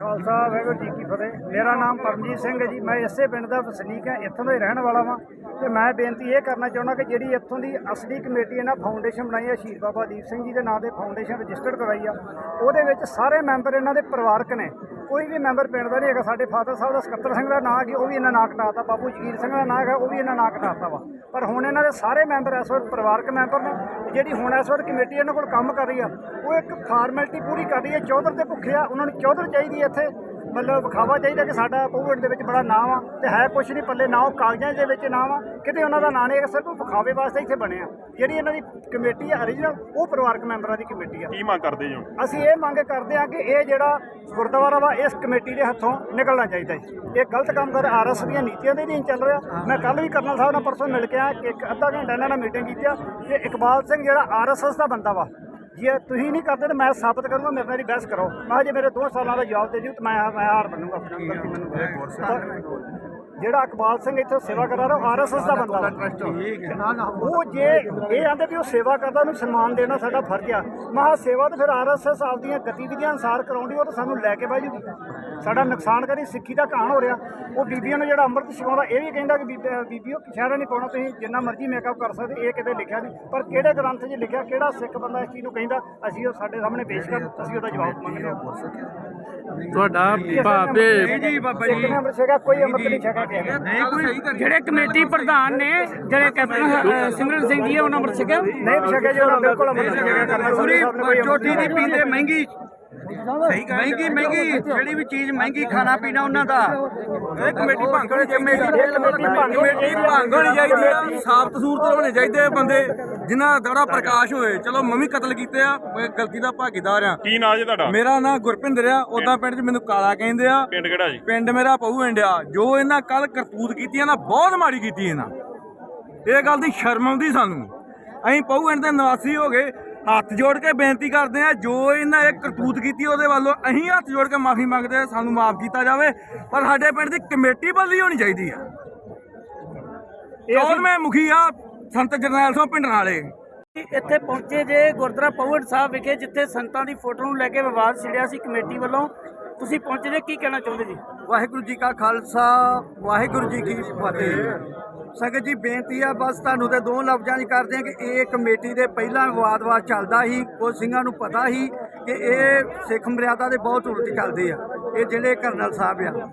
ਖਾਲਸਾ ਵਾਹਿਗੁਰੂ ਜੀ ਕੀ ਫਤਿਹ। ਮੇਰਾ ਨਾਮ ਪਰਮਜੀਤ ਸਿੰਘ ਹੈ ਜੀ। ਮੈਂ ਇਸੇ ਪਿੰਡ ਦਾ ਵਸਨੀਕ ਹਾਂ, ਇੱਥੋਂ ਦਾ ਹੀ ਰਹਿਣ ਵਾਲਾ ਵਾਂ। ਤੇ ਮੈਂ ਬੇਨਤੀ ਇਹ ਕਰਨਾ ਚਾਹੁੰਦਾ ਕਿ ਜਿਹੜੀ ਇੱਥੋਂ ਦੀ ਅਸਲੀ ਕਮੇਟੀ ਹੈ ਨਾ ਫਾਊਂਡੇਸ਼ਨ ਬਣਾਈ ਹੈ, ਸ਼ਹੀਦ ਬਾਬਾ ਦੀਪ ਸਿੰਘ ਜੀ ਦੇ ਨਾਂ ਤੇ ਫਾਊਂਡੇਸ਼ਨ ਰਜਿਸਟਰਡ ਕਰਾਈ ਆ। ਉਹਦੇ ਵਿੱਚ ਸਾਰੇ ਮੈਂਬਰ ਇਹਨਾਂ ਦੇ ਪਰਿਵਾਰਕ ਨੇ। ਕੋਈ ਵੀ ਮੈਂਬਰ ਪਿੰਡ ਦਾ ਨਹੀਂ ਹੈਗਾ। ਸਾਡੇ ਫਾਦਰ ਸਾਹਿਬ ਦਾ ਸਕੱਤਰ ਸਿੰਘ ਦਾ ਨਾਂ ਹੈ ਉਹ ਵੀ ਇਹਨਾਂ ਨਾਂ ਕਟਾਤਾ ਬਾਬੂ ਜਗੀਰ ਸਿੰਘ ਦਾ ਨਾਂ ਹੈਗਾ, ਉਹ ਵੀ ਇਹਨਾਂ ਨਾਂ ਕਟਾਤਾ ਵਾ। ਪਰ ਹੁਣ ਇਹਨਾਂ ਦੇ ਸਾਰੇ ਮੈਂਬਰ ਇਸ ਵਾਰ ਪਰਿਵਾਰਕ ਮੈਂਬਰ ਨੇ। ਜਿਹੜੀ ਹੁਣ ਇਸ ਵਾਰ ਕਮੇਟੀ ਇਹਨਾਂ ਕੋਲ ਕੰਮ ਕਰ ਰਹੀ ਆ, ਉਹ ਇੱਕ ਫਾਰਮੈਲਿਟੀ ਪੂਰੀ ਕਰ ਰਹੀ ਹੈ। ਚੌਧਰ ਦੇ ਭੁੱਖੇ ਆ, ਉਹਨਾਂ ਨੂੰ ਚੌਧਰ ਚਾਹੀਦੀ ਹੈ ਇੱਥੇ ਮਤਲਬ ਵਿਖਾਵਾ ਚਾਹੀਦਾ ਕਿ ਸਾਡਾ ਪੋਵਟ ਦੇ ਵਿੱਚ ਬੜਾ ਨਾਮ ਆ ਤੇ ਹੈ ਕੁਛ ਨਹੀਂ ਪੱਲੇ ਨਾ ਉਹ ਕਾਗਜ਼ਾਂ ਦੇ ਵਿੱਚ ਨਾਮ ਆ। ਕਿਤੇ ਉਹਨਾਂ ਦਾ ਨਾਂ ਨਹੀਂ ਹੈ ਸਿਰਫ ਵਿਖਾਵੇ ਵਾਸਤੇ ਇੱਥੇ ਬਣੇ ਆ। ਜਿਹੜੀ ਇਹਨਾਂ ਦੀ ਕਮੇਟੀ ਆ origignal ਉਹ ਪਰਿਵਾਰਕ ਮੈਂਬਰਾਂ ਦੀ ਕਮੇਟੀ ਆ। ਕੀ ਮੰਗ ਕਰਦੇ ਜੋ ਅਸੀਂ ਇਹ ਮੰਗ ਕਰਦੇ ਹਾਂ ਕਿ ਇਹ ਜਿਹੜਾ ਗੁਰਦੁਆਰਾ ਵਾ ਇਸ ਕਮੇਟੀ ਦੇ ਹੱਥੋਂ ਨਿਕਲਣਾ ਚਾਹੀਦਾ ਹੈ ਇਹ ਗਲਤ ਕੰਮ ਕਰ ਆਰਐਸ ਦੀਆਂ ਨੀਤੀਆਂ ਦੇ ਨਹੀਂ ਚੱਲ ਰਿਹਾ। ਮੈਂ ਕੱਲ ਵੀ ਕਰਨਲ ਸਾਹਿਬ ਨਾਲ ਪਰਸੋਂ ਮਿਲ ਕੇ ਕਿ ਇੱਕ ਅੱਧਾ ਘੰਟਾ ਇਹਨਾਂ ਨਾਲ ਮੀਟਿੰਗ ਕੀਤੀ ਆ ਤੇ ਇਕਬਾਲ ਸਿੰਘ ਜਿਹੜਾ ਆਰਐਸਐਸ ਦਾ ਬੰਦਾ ਵਾ ਜੇ ਤੁਸੀਂ ਨਹੀਂ ਕਰਦੇ ਤਾਂ ਮੈਂ ਸਾਬਤ ਕਰੂੰਗਾ ਮੇਰੇ ਨਾਲ ਹੀ ਬਹਿਸ ਕਰੋ। ਮੈਂ ਜੇ ਮੇਰੇ 2 ਸਾਲਾਂ ਦਾ ਜਵਾਬ ਦੇ ਦਿਓ ਤਾਂ ਮੈਂ ਮੈਂ ਹਾਰ ਬਣੂੰਗਾ ਆਪਣਾ ਗਲਤੀ ਮੈਨੂੰ ਜਿਹੜਾ ਇਕਬਾਲ ਸਿੰਘ ਇੱਥੇ ਸੇਵਾ ਕਰ ਰਿਹਾ ਉਹ ਆਰਐਸਐਸ ਦਾ ਬੰਦਾ ਉਹ ਜੇ ਇਹ ਆਂਦੇ ਵੀ ਉਹ ਸੇਵਾ ਕਰਦਾ ਉਹਨੂੰ ਸਨਮਾਨ ਦੇਣਾ ਸਾਡਾ ਫਰਜ਼ ਆ। ਮਹਾ ਸੇਵਾ ਤਾਂ ਫਿਰ ਆਰਐਸਐਸ ਆਪਦੀਆਂ ਗਤੀਵਿਧੀਆਂ ਅਨਸਾਰ ਕਰਾਉਂਦੀ ਉਹ ਤਾਂ ਸਾਨੂੰ ਲੈ ਕੇ ਬਹਿ ਜੂਗੀ। ਸਾਡਾ ਨੁਕਸਾਨ ਕਰੀ ਸਿੱਖੀ ਦਾ ਕਹਾਣ ਹੋ ਰਿਹਾ। ਉਹ ਬੀਬੀਆਂ ਨੂੰ ਜਿਹੜਾ ਅੰਮ੍ਰਿਤ ਛਕਾਉਂਦਾ ਇਹ ਵੀ ਕਹਿੰਦਾ ਕਿ ਬੀਬੀ- ਬੀਬੀਓ ਸ਼ਹਿਰਾ ਨਹੀਂ ਪਾਉਣਾ ਤੁਸੀਂ ਜਿੰਨਾ ਮਰਜ਼ੀ ਮੇਕਅਪ ਕਰ ਸਕਦੇ ਇਹ ਕਿਤੇ ਲਿਖਿਆ ਨਹੀਂ। ਪਰ ਕਿਹੜੇ ਗ੍ਰੰਥ 'ਚ ਲਿਖਿਆ ਕਿਹੜਾ ਸਿੱਖ ਬੰਦਾ ਇਸ ਚੀਜ਼ ਨੂੰ ਕਹਿੰਦਾ ਅਸੀਂ ਉਹ ਸਾਡੇ ਸਾਹਮਣੇ ਪੇਸ਼ ਕਰ ਅਸੀਂ ਉਹਦਾ ਜਵਾਬ ਮੰਗਦੇ ਹਾਂ। ਤੁਹਾਡਾ ਭਾਵੇਂ ਜੀ ਬਾਬਾ ਜੀ। ਅੰਮ੍ਰਿਤ ਕੋਈ ਅੰਮ੍ਰਿਤ ਨਹੀਂ ਛਕਿਆ ਕਿਸੇ ਨੇ। ਜਿਹੜੇ ਕਮੇਟੀ ਪ੍ਰਧਾਨ ਨੇ ਜਿਹੜੇ ਕੈਪਟਨ ਸਿਮਰਨ ਸਿੰਘ ਜੀ ਉਹਨਾਂ ਅੰਮ੍ਰਿਤ ਛਕਿਆ? ਨਹੀਂ ਛਕਿਆ ਜੀ ਉਹਨਾਂ ਬਿਲਕੁਲ ਅੰਮ੍ਰਿਤ ਛਕਿਆ। ਕਰਨਾ ਪੂਰੀ ਕੋਈ ਚੋਟੀ ਦੀ ਨਹੀਂ ਪੀਂਦੇ ਮਹਿੰਗੀ ਮਹਿੰਗੀ ਮਹਿੰਗੀ ਜਿਹੜੀ ਵੀ ਚੀਜ਼ ਮਹਿੰਗੀ ਖਾਣਾ ਪੀਣਾ ਉਹਨਾਂ ਦਾ। ਇਹ ਕਮੇਟੀ ਭੰਗ ਹੋਣੀ ਚਾਹੀਦੀ ਕਮੇਟੀ ਭੰਗ ਹੋਣੀ ਚਾਹੀਦੀ ਆ। ਸਾਫ਼ ਤਸੂਰਤ ਹੋਣੇ ਚਾਹੀਦੇ ਆ ਬੰਦੇ ਜਿਨ੍ਹਾਂ ਦਾ ਪ੍ਰਕਾਸ਼ ਹੋਏ। ਚਲੋ ਮੈਂ ਵੀ ਕਤਲ ਕੀਤੇ ਆ ਮੈਂ ਗਲਤੀ ਦਾ ਭਾਗੀਦਾਰ ਆ। ਕੀ ਨਾਂ ਜੇ ਤੁਹਾਡਾ? ਮੇਰਾ ਨਾਂ ਗੁਰਪਿੰਦਰ ਆ। ਉਦਾਂ ਪਿੰਡ 'ਚ ਮੈਨੂੰ ਕਾਲਾ ਕਹਿੰਦੇ ਆ। ਪਿੰਡ ਕਿਹੜਾ ਜੀ? ਪਿੰਡ ਮੇਰਾ ਪਹੂ ਇੰਡਿਆ ਜੋ ਇਹਨਾਂ ਕੱਲ ਕਰਤੂਤ ਕੀਤੀ ਆ ਨਾ ਬਹੁਤ ਮਾੜੀ ਕੀਤੀ ਇਹਨਾਂ। ਇਹ ਗੱਲ ਦੀ ਸ਼ਰਮ ਆਉਂਦੀ ਸਾਨੂੰ। ਅਸੀਂ ਪਹੂ ਇੰਡ ਦੇ ਨਿਵਾਸੀ ਹੋ ਗਏ। ਹੱਥ ਜੋੜ ਕੇ ਬੇਨਤੀ ਕਰਦੇ ਆ ਜੋ ਇਹਨਾਂ ਇਹ ਕਰਤੂਤ ਕੀਤੀ ਉਹਦੇ ਵੱਲੋਂ ਅਸੀਂ ਹੱਥ ਜੋੜ ਕੇ ਮਾਫੀ ਮੰਗਦੇ ਆ ਸਾਨੂੰ ਮਾਫ ਕੀਤਾ ਜਾਵੇ ਪਰ ਸਾਡੇ ਪਿੰਡ ਦੀ ਕਮੇਟੀ ਬਦਲੀ ਹੋਣੀ ਚਾਹੀਦੀ ਆ। ਚੌਦਵੇਂ ਮੁਖੀ ਆ? ਸੰਤ ਜਰਨੈਲ ਸਿੰਘ ਪਿੰਡ ਨਾਲੇ ਇੱਥੇ ਪਹੁੰਚੇ ਜੇ ਗੁਰਦੁਆਰਾ ਪੌਵਟ ਸਾਹਿਬ ਵਿਖੇ ਜਿੱਥੇ ਸੰਤਾਂ ਦੀ ਫੋਟੋ ਨੂੰ ਲੈ ਕੇ ਵਿਵਾਦ ਛਿੜਿਆ ਸੀ ਕਮੇਟੀ ਵੱਲੋਂ। ਤੁਸੀਂ ਪਹੁੰਚੇ ਜੇ ਕੀ ਕਹਿਣਾ ਚਾਹੁੰਦੇ ਜੀ? ਵਾਹਿਗੁਰੂ ਜੀ ਕਾ ਖਾਲਸਾ ਵਾਹਿਗੁਰੂ ਜੀ ਕੀ ਫਤਿਹ। ਸੰਗਤ ਜੀ, ਬੇਨਤੀ ਆ, ਬਸ ਤੁਹਾਨੂੰ ਤੇ ਦੋ ਲਫ਼ਜ਼ਾਂ 'ਚ ਕਰਦੇ ਆ ਕਿ ਇਹ ਕਮੇਟੀ ਦੇ ਪਹਿਲਾਂ ਵਿਵਾਦਵਾਦ ਚੱਲਦਾ ਸੀ, ਕੁਝ ਸਿੰਘਾਂ ਨੂੰ ਪਤਾ ਸੀ ਕਿ ਇਹ ਸਿੱਖ ਮਰਿਆਦਾ ਦੇ ਬਹੁਤ ਉਲਟ ਚੱਲਦੇ ਆ, ਇਹ ਜਿਹੜੇ ਕਰਨਲ ਸਾਹਿਬ ਆ।